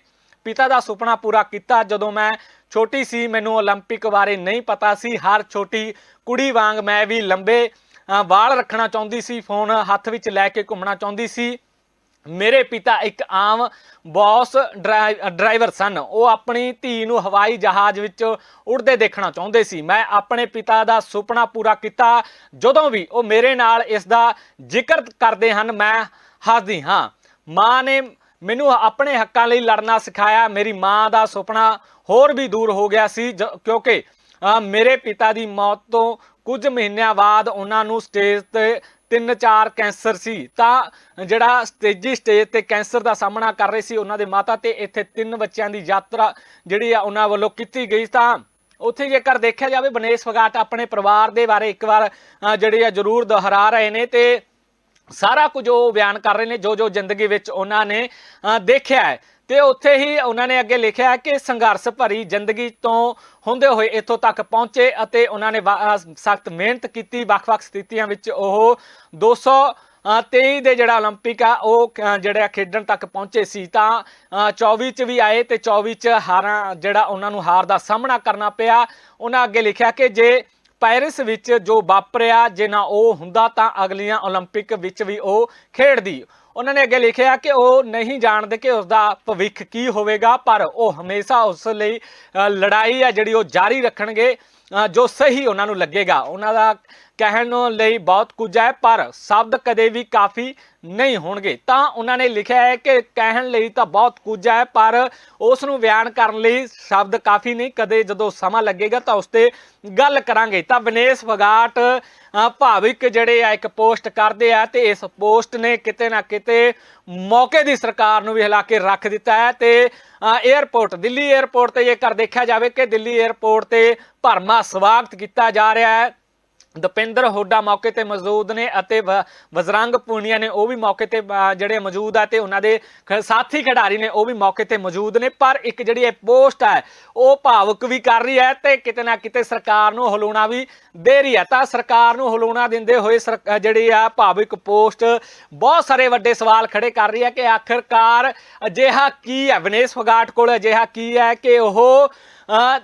ਪਿਤਾ ਦਾ ਸੁਪਨਾ ਪੂਰਾ ਕੀਤਾ ਜਦੋਂ ਮੈਂ ਛੋਟੀ ਸੀ ਮੈਨੂੰ 올림픽 ਬਾਰੇ ਨਹੀਂ ਪਤਾ ਸੀ ਹਰ ਛੋਟੀ ਕੁੜੀ ਵਾਂਗ ਮੈਂ ਵੀ ਲੰਬੇ ਅ, ਵਾਲ ਰੱਖਣਾ ਚਾਹੁੰਦੀ ਸੀ ਫੋਨ ਹੱਥ ਵਿੱਚ ਲੈ ਕੇ ਘੁੰਮਣਾ ਚਾਹੁੰਦੀ ਸੀ। ਮੇਰੇ ਪਿਤਾ ਇੱਕ ਆਮ ਬੌਸ ਡਰਾਈ- ਡਰਾਈਵਰ ਸਨ। ਉਹ ਆਪਣੀ ਧੀ ਨੂੰ ਹਵਾਈ ਜਹਾਜ਼ ਵਿੱਚ ਉੜਦੇ ਦੇਖਣਾ ਚਾਹੁੰਦੇ ਸੀ। ਮੈਂ ਆਪਣੇ ਪਿਤਾ ਦਾ ਸੁਪਨਾ ਪੂਰਾ ਕੀਤਾ। ਜਦੋਂ ਵੀ ਉਹ ਮੇਰੇ ਨਾਲ ਇਸ ਦਾ ਜ਼ਿਕਰ ਕਰਦੇ ਹਨ ਮੈਂ ਹੱਸਦੀ ਹਾਂ। ਮਾਂ ਨੇ ਮੈਨੂੰ ਆਪਣੇ ਹੱਕਾਂ ਲਈ ਲੜਨਾ ਸਿਖਾਇਆ। ਮੇਰੀ ਮਾਂ ਦਾ ਸੁਪਨਾ ਹੋਰ ਵੀ ਦੂਰ ਹੋ ਗਿਆ ਸੀ ਜ- ਕਿਉਂਕਿ ਅ, ਮੇਰੇ ਪਿਤਾ ਦੀ ਮੌਤ ਤੋਂ ਕੁਝ ਮਹੀਨਿਆਂ ਬਾਅਦ ਉਹਨਾਂ ਨੂੰ ਸਟੇਜ ਤੇ ਤਿੰਨ ਚਾਰ ਕੈਂਸਰ ਸੀ। ਤਾਂ ਜਿਹੜਾ ਸਟੇਜੀ ਸਟੇਜ ਤੇ ਕੈਂਸਰ ਦਾ ਸਾਹਮਣਾ ਕਰ ਰਹੇ ਸੀ ਉਹਨਾਂ ਦੇ ਮਾਤਾ ਤੇ ਇੱਥੇ ਤਿੰਨ ਬੱਚਿਆਂ ਦੀ ਯਾਤਰਾ ਜਿਹੜੀ ਆ ਉਹਨਾਂ ਵੱਲੋਂ ਕੀਤੀ ਗਈ। ਤਾਂ ਉੱਥੇ ਜੇਕਰ ਦੇਖਿਆ ਜਾਵੇ, ਬਨੇਸ਼ ਫਗਾਟ ਆਪਣੇ ਪਰਿਵਾਰ ਦੇ ਬਾਰੇ ਇੱਕ ਵਾਰ ਜਿਹੜੇ ਆ ਜ਼ਰੂਰ ਦੁਹਰਾ ਰਹੇ ਨੇ ਤੇ ਸਾਰਾ ਕੁਝ ਉਹ ਬਿਆਨ ਕਰ ਰਹੇ ਨੇ ਜੋ ਜੋ ਜ਼ਿੰਦਗੀ ਵਿੱਚ ਉਹਨਾਂ ਨੇ ਦੇਖਿਆ ਹੈ। ਤੇ ਉੱਥੇ ਹੀ ਉਹਨਾਂ ਨੇ ਅੱਗੇ ਲਿਖਿਆ ਹੈ ਕਿ ਸੰਘਰਸ਼ ਭਰੀ ਜ਼ਿੰਦਗੀ ਤੋਂ ਹੁੰਦੇ ਹੋਏ ਇੱਥੋਂ ਤੱਕ ਪਹੁੰਚੇ ਅਤੇ ਉਹਨਾਂ ਨੇ ਸਖਤ ਮਿਹਨਤ ਕੀਤੀ ਵੱਖ-ਵੱਖ ਸਥਿਤੀਆਂ ਵਿੱਚ ਉਹ 200 ਅ, 23 ਦੇ ਜਿਹੜਾ 올림픽 ਆ ਉਹ ਅ, ਜਿਹੜਾ ਖੇਡਣ ਤੱਕ ਪਹੁੰਚੇ ਸੀ ਤਾਂ ਅ, 24 ਚ ਵੀ ਆਏ ਤੇ 24 ਚ ਹਾਰਾਂ ਜਿਹੜਾ ਉਹਨਾਂ ਨੂੰ ਹਾਰ ਦਾ ਸਾਹਮਣਾ ਕਰਨਾ ਪਿਆ ਉਹਨਾਂ ਅੱਗੇ ਲਿਖਿਆ ਕਿ ਜੇ ਪੈਰਿਸ ਵਿੱਚ ਜੋ ਵਾਪਰਿਆ ਜੇ ਨਾ ਉਹ ਹੁੰਦਾ ਤਾਂ ਅਗਲੀਆਂ 올림픽 ਵਿੱਚ ਵੀ ਉਹ ਖੇਡਦੀ ਉਹਨਾਂ ਨੇ ਅੱਗੇ ਲਿਖਿਆ ਕਿ ਉਹ ਨਹੀਂ ਜਾਣਦੇ ਕਿ ਉਸ ਦਾ ਭਵਿੱਖ ਕੀ ਹੋਵੇਗਾ, ਪਰ ਉਹ ਹਮੇਸ਼ਾ ਉਸ ਲਈ ਲੜਾਈ ਆ ਜਿਹੜੀ ਉਹ ਜਾਰੀ ਰੱਖਣਗੇ ਜੋ ਸਹੀ ਉਹਨਾਂ ਨੂੰ ਲੱਗੇਗਾ। ਉਹਨਾਂ ਦਾ ਕਹਿਣ ਲਈ ਬਹੁਤ ਕੁਝ ਹੈ, ਪਰ ਸ਼ਬਦ ਕਦੇ ਵੀ ਕਾਫੀ ਨਹੀਂ ਹੋਣਗੇ। ਤਾਂ ਉਹਨਾਂ ਨੇ ਲਿਖਿਆ ਹੈ ਕਿ ਕਹਿਣ ਲਈ ਤਾਂ ਬਹੁਤ ਕੁਝ ਹੈ, ਪਰ ਉਸ ਨੂੰ ਬਿਆਨ ਕਰਨ ਲਈ ਸ਼ਬਦ ਕਾਫੀ ਨਹੀਂ। ਕਦੇ ਜਦੋਂ ਸਮਾਂ ਲੱਗੇਗਾ ਤਾਂ ਉਸ ਤੇ ਗੱਲ ਕਰਾਂਗੇ। ਤਾਂ ਵਿਨੇਸ਼ ਫਗਾਟ ਭਾਵਿਕ ਜਿਹੜੇ ਆ, ਇੱਕ ਪੋਸਟ ਕਰਦੇ ਆ ਤੇ ਇਸ ਪੋਸਟ ਨੇ ਕਿਤੇ ਨਾ ਕਿਤੇ ਮੌਕੇ ਦੀ ਸਰਕਾਰ ਨੂੰ ਵੀ ਹਿਲਾ ਕੇ ਰੱਖ ਦਿੱਤਾ ਹੈ ਤੇ ਏਅਰਪੋਰਟ, ਦਿੱਲੀ ਏਅਰਪੋਰਟ ਤੇ ਜੇਕਰ ਦੇਖਿਆ ਜਾਵੇ ਕਿ ਦਿੱਲੀ ਏਅਰਪੋਰਟ ਤੇ ਭਰਮਾ ਸਵਾਗਤ ਕੀਤਾ ਜਾ ਰਿਹਾ ਹੈ ਦਪਿੰਦਰ ਹੋਡਾ ਮੌਕੇ ਤੇ ਮੌਜੂਦ ਨੇ ਅਤੇ ਵ- ਬਜਰੰਗ ਪੂਨੀਆ ਨੇ ਉਹ ਵੀ ਮੌਕੇ ਤੇ ਜਿਹੜੇ ਮੌਜੂਦ ਆ ਤੇ ਉਹਨਾਂ ਦੇ ਖ- ਸਾਥੀ ਖਿਡਾਰੀ ਨੇ ਉਹ ਵੀ ਮੌਕੇ ਤੇ ਮੌਜੂਦ ਨੇ। ਪਰ ਇੱਕ ਜਿਹੜੀ ਇਹ ਪੋਸਟ ਹੈ, ਉਹ ਭਾਵੁਕ ਵੀ ਕਰ ਰਹੀ ਹੈ ਤੇ ਕਿਤੇ ਨਾ ਕਿਤੇ ਸਰਕਾਰ ਨੂੰ ਹਲੂਣਾ ਵੀ ਦੇ ਰਹੀ ਹੈ। ਤਾਂ ਸਰਕਾਰ ਨੂੰ ਹਲੂਣਾ ਦਿੰਦੇ ਹੋਏ ਸਰ- ਜਿਹੜੀ ਆ ਭਾਵੁਕ ਪੋਸਟ, ਬਹੁਤ ਸਾਰੇ ਵੱਡੇ ਸਵਾਲ ਖੜੇ ਕਰ ਰਹੀ ਹੈ ਕਿ ਆਖਰਕਾਰ ਅਜਿਹਾ ਕੀ ਹੈ? ਵਿਨੇਸ਼ ਫਗਾਟ ਕੋਲ ਅਜਿਹਾ ਕੀ ਹੈ ਕਿ ਉਹ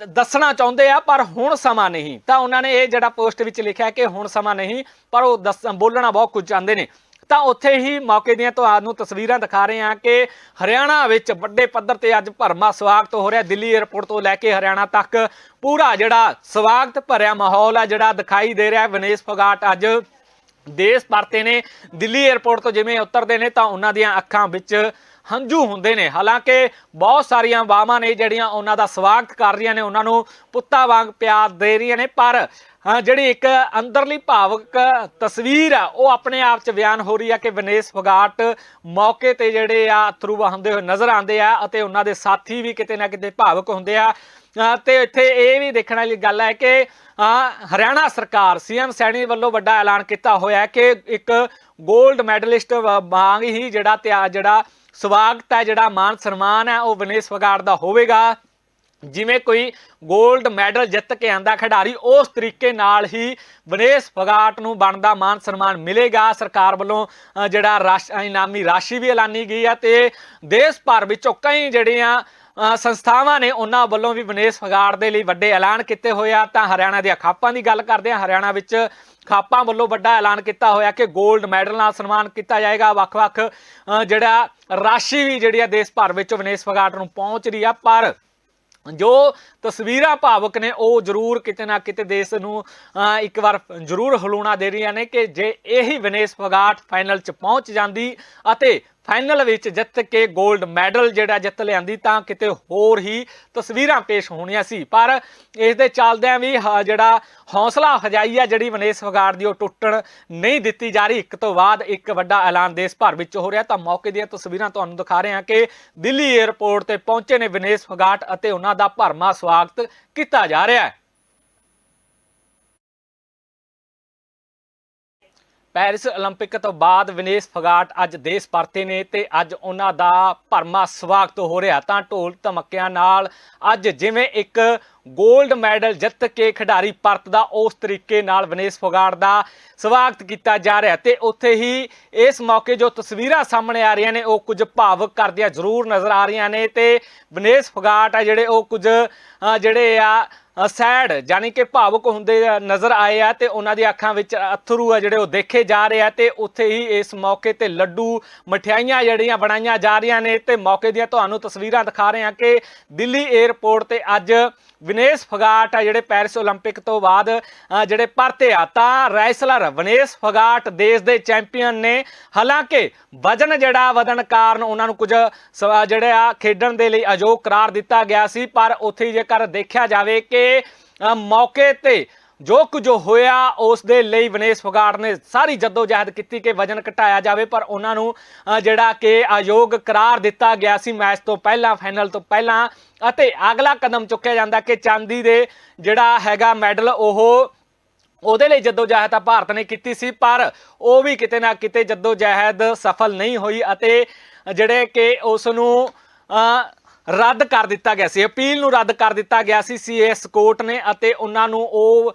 ਦੱਸਣਾ ਚਾਹੁੰਦੇ ਆ, ਪਰ ਹੁਣ ਸਮਾਂ ਨਹੀਂ। ਤਾਂ ਉਹਨਾਂ ਨੇ ਇਹ ਜਿਹੜਾ ਪੋਸਟ ਵਿੱਚ ਲਿਖਿਆ ਕਿ ਹੁਣ ਸਮਾਂ ਨਹੀਂ, ਪਰ ਉਹ ਦੱਸ, ਬੋਲਣਾ ਬਹੁਤ ਕੁਝ ਚਾਹੁੰਦੇ ਨੇ। ਤਾਂ ਉੱਥੇ ਹੀ ਮੌਕੇ ਦੀਆਂ ਤੁਹਾਨੂੰ ਤਸਵੀਰਾਂ ਦਿਖਾ ਰਹੇ ਹਾਂ ਕਿ ਹਰਿਆਣਾ ਵਿੱਚ ਵੱਡੇ ਪੱਧਰ ਤੇ ਅੱਜ ਭਰਮਾ ਸਵਾਗਤ ਹੋ ਰਿਹਾ। ਦਿੱਲੀ 에ਅਰਪੋਰਟ ਤੋਂ ਲੈ ਕੇ ਹਰਿਆਣਾ ਤੱਕ ਪੂਰਾ ਜਿਹੜਾ ਸਵਾਗਤ ਭਰਿਆ ਮਾਹੌਲ ਆ, ਜਿਹੜਾ ਦਿਖਾਈ ਦੇ ਰਿਹਾ। ਹੈ ਵਿਨੇਸ਼ ਫਗਾਟ ਅੱਜ ਦੇਸ਼ ਪਰਤੇ ਨੇ। ਦਿੱਲੀ 에ਅਰਪੋਰਟ ਤੋਂ ਜਿਵੇਂ ਉਤਰਦੇ ਨੇ, ਤਾਂ ਉਹਨਾਂ ਦੀਆਂ ਅੱਖਾਂ ਵਿੱਚ ਹੰਝੂ ਹੁੰਦੇ ਨੇ। ਹਾਲਾਂਕਿ ਬਹੁਤ ਸਾਰੀਆਂ ਬਾਵਾਂ ਨੇ ਜਿਹੜੀਆਂ ਉਹਨਾਂ ਦਾ ਸਵਾਗਤ ਕਰ ਰਹੀਆਂ ਨੇ ਉਹਨਾਂ ਨੂੰ ਪੁੱਤਾਂ ਵਾਂਗ ਪਿਆਰ ਦੇ ਰਹੀਆਂ ਨੇ। ਪਰ ਜਿਹੜੀ ਇੱਕ ਅੰਦਰਲੀ ਭਾਵਕ ਤਸਵੀਰ ਆ ਉਹ ਆਪਣੇ ਆਪ ਚ ਬਿਆਨ ਹੋ ਰਹੀ ਆ ਕਿ ਵਿਨੇਸ਼ ਫਗਾਟ ਮੌਕੇ ਤੇ ਜਿਹੜੇ ਆ ਅਥਰੂ ਵਹਾਉਂਦੇ ਹੋਏ ਨਜ਼ਰ ਆਉਂਦੇ ਆ ਅਤੇ ਉਹਨਾਂ ਦੇ ਸਾਥੀ ਵੀ ਕਿਤੇ ਨਾ ਕਿਤੇ ਭਾਵਕ ਹੁੰਦੇ ਆ। ਅ, ਤੇ ਇੱਥੇ ਇਹ ਵੀ ਦੇਖਣ ਵਾਲੀ ਗੱਲ ਹੈ ਕਿ ਹਰਿਆਣਾ ਸਰਕਾਰ ਸੀਐਮ ਸੈਣੀ ਵੱਲੋਂ ਵੱਡਾ ਐਲਾਨ ਕੀਤਾ ਹੋਇਆ ਕਿ ਇੱਕ 골ਡ ਮੈਡਲਿਸਟ ਵਾਂਗ ਹੀ ਜਿਹੜਾ ਤਿਆ ਜਿਹੜਾ ਸਵਾਗਤ ਹੈ ਜਿਹੜਾ ਮਾਨ ਸਨਮਾਨ ਹੈ, ਉਹ ਵਿਨੇਸ਼ ਫਗਾਟ ਦਾ ਹੋਵੇਗਾ। ਜਿਵੇਂ ਕੋਈ 골ਡ ਮੈਡਲ ਜਿੱਤ ਕੇ ਆਂਦਾ ਖਿਡਾਰੀ, ਉਸ ਤਰੀਕੇ ਨਾਲ ਹੀ ਵਿਨੇਸ਼ ਫਗਾਟ ਨੂੰ ਬਣਦਾ ਮਾਨ ਸਨਮਾਨ ਮਿਲੇਗਾ। ਸਰਕਾਰ ਵੱਲੋਂ ਜਿਹੜਾ ਰਾਸ਼ ਇਨਾਮੀ ਰਾਸ਼ੀ ਵੀ ਐਲਾਨੀ ਗਈ ਹੈ ਤੇ ਦੇਸ਼ ਭਰ ਵਿੱਚੋਂ ਕਈ ਜਿਹੜੀਆਂ ਸੰਸਥਾਵਾਂ ਨੇ ਉਹਨਾਂ ਵੱਲੋਂ ਵੀ ਵਿਨੇਸ਼ ਫਗਾਟ ਦੇ ਲਈ ਵੱਡੇ ਐਲਾਨ ਕੀਤੇ ਹੋਏ ਆ। ਤਾਂ ਹਰਿਆਣਾ ਦੇ ਖਾਪਾਂ ਦੀ ਗੱਲ ਕਰਦੇ ਆ ਹਰਿਆਣਾ ਵਿੱਚ ਖਾਪਾਂ ਵੱਲੋਂ ਵੱਡਾ ਐਲਾਨ ਕੀਤਾ ਹੋਇਆ ਕਿ 골ਡ ਮੈਡਲ ਨਾਲ ਸਨਮਾਨ ਕੀਤਾ ਜਾਏਗਾ। ਵੱਖ-ਵੱਖ ਜਿਹੜਾ ਰਾਸ਼ੀ ਵੀ ਜਿਹੜੀ ਆ ਦੇਸ਼ ਭਰ ਵਿੱਚ ਵਿਨੇਸ਼ ਫਗਾਟ ਨੂੰ ਪਹੁੰਚ ਰਹੀ ਆ। ਪਰ ਜੋ ਤਸਵੀਰਾਂ ਭਾਵਕ ਨੇ, ਉਹ ਜ਼ਰੂਰ ਕਿਤੇ ਨਾ ਕਿਤੇ ਦੇਸ਼ ਨੂੰ ਇੱਕ ਵਾਰ ਜ਼ਰੂਰ ਹਲੂਣਾ ਦੇ ਰਹੀਆਂ ਨੇ ਕਿ ਜੇ ਇਹੀ ਵਿਨੇਸ਼ ਫਗਾਟ ਫਾਈਨਲ 'ਚ ਪਹੁੰਚ ਜਾਂਦੀ ਅਤੇ ਫਾਈਨਲ ਵਿੱਚ ਜਿੱਤ ਕੇ 골ਡ ਮੈਡਲ ਜਿਹੜਾ ਜਿੱਤ ਲਿਆਂਦੀ ਤਾਂ ਕਿਤੇ ਹੋਰ ਹੀ ਤਸਵੀਰਾਂ ਪੇਸ਼ ਹੋਣੀਆਂ ਸੀ। ਪਰ ਇਸ ਦੇ ਚੱਲਦਿਆਂ ਵੀ ਹ- ਜਿਹੜਾ ਹੌਸਲਾ ਅਫਜਾਈ ਆ ਜਿਹੜੀ ਵਿਨੇਸ਼ ਫਗਾਟ ਦੀ ਉਹ ਟੁੱਟਣ ਨਹੀਂ ਦਿੱਤੀ ਜਾ ਰਹੀ। ਇੱਕ ਤੋਂ ਬਾਅਦ ਇੱਕ ਵੱਡਾ ਐਲਾਨ ਦੇਸ਼ ਭਰ ਵਿੱਚ ਹੋ ਰਿਹਾ। ਤਾਂ ਮੌਕੇ ਦੀਆਂ ਤਸਵੀਰਾਂ ਤੁਹਾਨੂੰ ਦਿਖਾ ਰਹੇ ਹਾਂ ਕਿ ਦਿੱਲੀ 에ਅਰਪੋਰਟ ਤੇ ਪਹੁੰਚੇ ਨੇ ਵਿਨੇਸ਼ ਫਗਾਟ ਅਤੇ ਉਹਨਾਂ ਦਾ ਭਰਮਾ ਸਵਾਗਤ ਕੀਤਾ ਜਾ ਰਿਹਾ ਹੈ। ਪੈਰਿਸ 올림픽 ਤੋਂ ਬਾਅਦ ਵਿਨੇਸ਼ ਫਗਾਟ ਅੱਜ ਦੇਸ਼ ਪਰਤੇ ਨੇ ਤੇ ਅੱਜ ਉਹਨਾਂ ਦਾ ਭਰਮਾ ਸਵਾਗਤ ਹੋ ਰਿਹਾ। ਤਾਂ ਢੋਲ ਧਮਕਿਆਂ ਨਾਲ ਅੱਜ ਜਿਵੇਂ ਇੱਕ 골ਡ ਮੈਡਲ ਜਿੱਤ ਕੇ ਖਿਡਾਰੀ ਪਰਤਦਾ, ਉਸ ਤਰੀਕੇ ਨਾਲ ਵਿਨੇਸ਼ ਫਗਾਟ ਦਾ ਸਵਾਗਤ ਕੀਤਾ ਜਾ ਰਿਹਾ। ਤੇ ਉੱਥੇ ਹੀ ਇਸ ਮੌਕੇ ਜੋ ਤਸਵੀਰਾਂ ਸਾਹਮਣੇ ਆ ਰਹੀਆਂ ਨੇ, ਉਹ ਕੁਝ ਭਾਵਕ ਕਰਦੀਆਂ ਜ਼ਰੂਰ ਨਜ਼ਰ ਆ ਰਹੀਆਂ ਨੇ ਤੇ ਵਿਨੇਸ਼ ਫਗਾਟ ਆ ਜਿਹੜੇ ਉਹ ਕੁਝ ਜਿਹੜੇ ਆ ਸੈਡ ਯਾਨੀ ਕਿ ਭਾਵੁਕ ਹੁੰਦੇ ਨਜ਼ਰ ਆਏ ਆ ਤੇ ਉਹਨਾਂ ਦੀ ਅੱਖਾਂ ਵਿੱਚ ਅਥਰੂ ਆ ਜਿਹੜੇ ਉਹ ਦੇਖੇ ਜਾ ਰਹੇ ਆ ਤੇ ਉੱਥੇ ਹੀ ਇਸ ਮੌਕੇ ਤੇ ਲੱਡੂ, ਮਠਿਆਈਆਂ ਜਿਹੜੀਆਂ ਬਣਾਈਆਂ ਜਾ ਰਹੀਆਂ ਨੇ ਤੇ ਮੌਕੇ ਦੀਆਂ ਤੁਹਾਨੂੰ ਤਸਵੀਰਾਂ ਦਿਖਾ ਰਹੇ ਹਾਂ ਕਿ ਦਿੱਲੀ 에ਅਰਪੋਰਟ ਤੇ ਅੱਜ ਵਿਨੇਸ਼ ਫਗਾਟ ਆ ਜਿਹੜੇ ਪੈਰਿਸ 올림픽 ਤੋਂ ਬਾਅਦ ਅ, ਜਿਹੜੇ ਪਰਤੇ ਆ ਤਾਂ ਰੈਸਲਰ ਵਿਨੇਸ਼ ਫਗਾਟ ਦੇਸ਼ ਦੇ ਚੈਂਪੀਅਨ ਨੇ ਹਾਲਾਂਕਿ ਵਜਨ ਜਿਹੜਾ ਵਧਣ ਕਾਰਨ ਉਹਨਾਂ ਨੂੰ ਕੁਝ ਸ- ਜਿਹੜੇ ਆ ਖੇਡਣ ਦੇ ਲਈ ਅਯੋਗ ਕਰਾਰ ਦਿੱਤਾ ਗਿਆ ਸੀ ਪਰ ਉੱਥੇ ਹੀ ਜੇਕਰ ਦੇਖਿਆ ਜਾਵੇ ਕਿ ਅ, ਮੌਕੇ ਤੇ ਜੋ ਕੁਝ ਹੋਇਆ, ਉਸ ਦੇ ਲਈ ਵਿਨੇਸ਼ ਫਗਾੜ ਨੇ ਸਾਰੀ ਜਦੋਜਹਿਦ ਕੀਤੀ ਕਿ ਵਜਨ ਘਟਾਇਆ ਜਾਵੇ, ਪਰ ਉਹਨਾਂ ਨੂੰ ਜਿਹੜਾ ਕਿ ਅਯੋਗ ਕਰਾਰ ਦਿੱਤਾ ਗਿਆ ਸੀ ਮੈਚ ਤੋਂ ਪਹਿਲਾਂ, ਫਾਈਨਲ ਤੋਂ ਪਹਿਲਾਂ, ਅਤੇ ਅਗਲਾ ਕਦਮ ਚੁੱਕਿਆ ਜਾਂਦਾ ਕਿ ਚਾਂਦੀ ਦੇ ਜਿਹੜਾ ਹੈਗਾ ਮੈਡਲ, ਉਹ ਉਹਦੇ ਲਈ ਜਦੋਜਹਿਦ ਤਾਂ ਭਾਰਤ ਨੇ ਕੀਤੀ ਸੀ, ਪਰ ਉਹ ਵੀ ਕਿਤੇ ਨਾ ਕਿਤੇ ਜਦੋਜਹਿਦ ਸਫਲ ਨਹੀਂ ਹੋਈ ਅਤੇ ਜਿਹੜੇ ਕਿ ਉਸ ਨੂੰ ਰੱਦ ਕਰ ਦਿੱਤਾ ਗਿਆ ਸੀ। ਅਪੀਲ ਨੂੰ ਰੱਦ ਕਰ ਦਿੱਤਾ ਗਿਆ ਸੀ। ਸੀਐਸ ਕੋਰਟ ਨੇ ਅਤੇ ਉਹਨਾਂ ਨੂੰ ਉਹ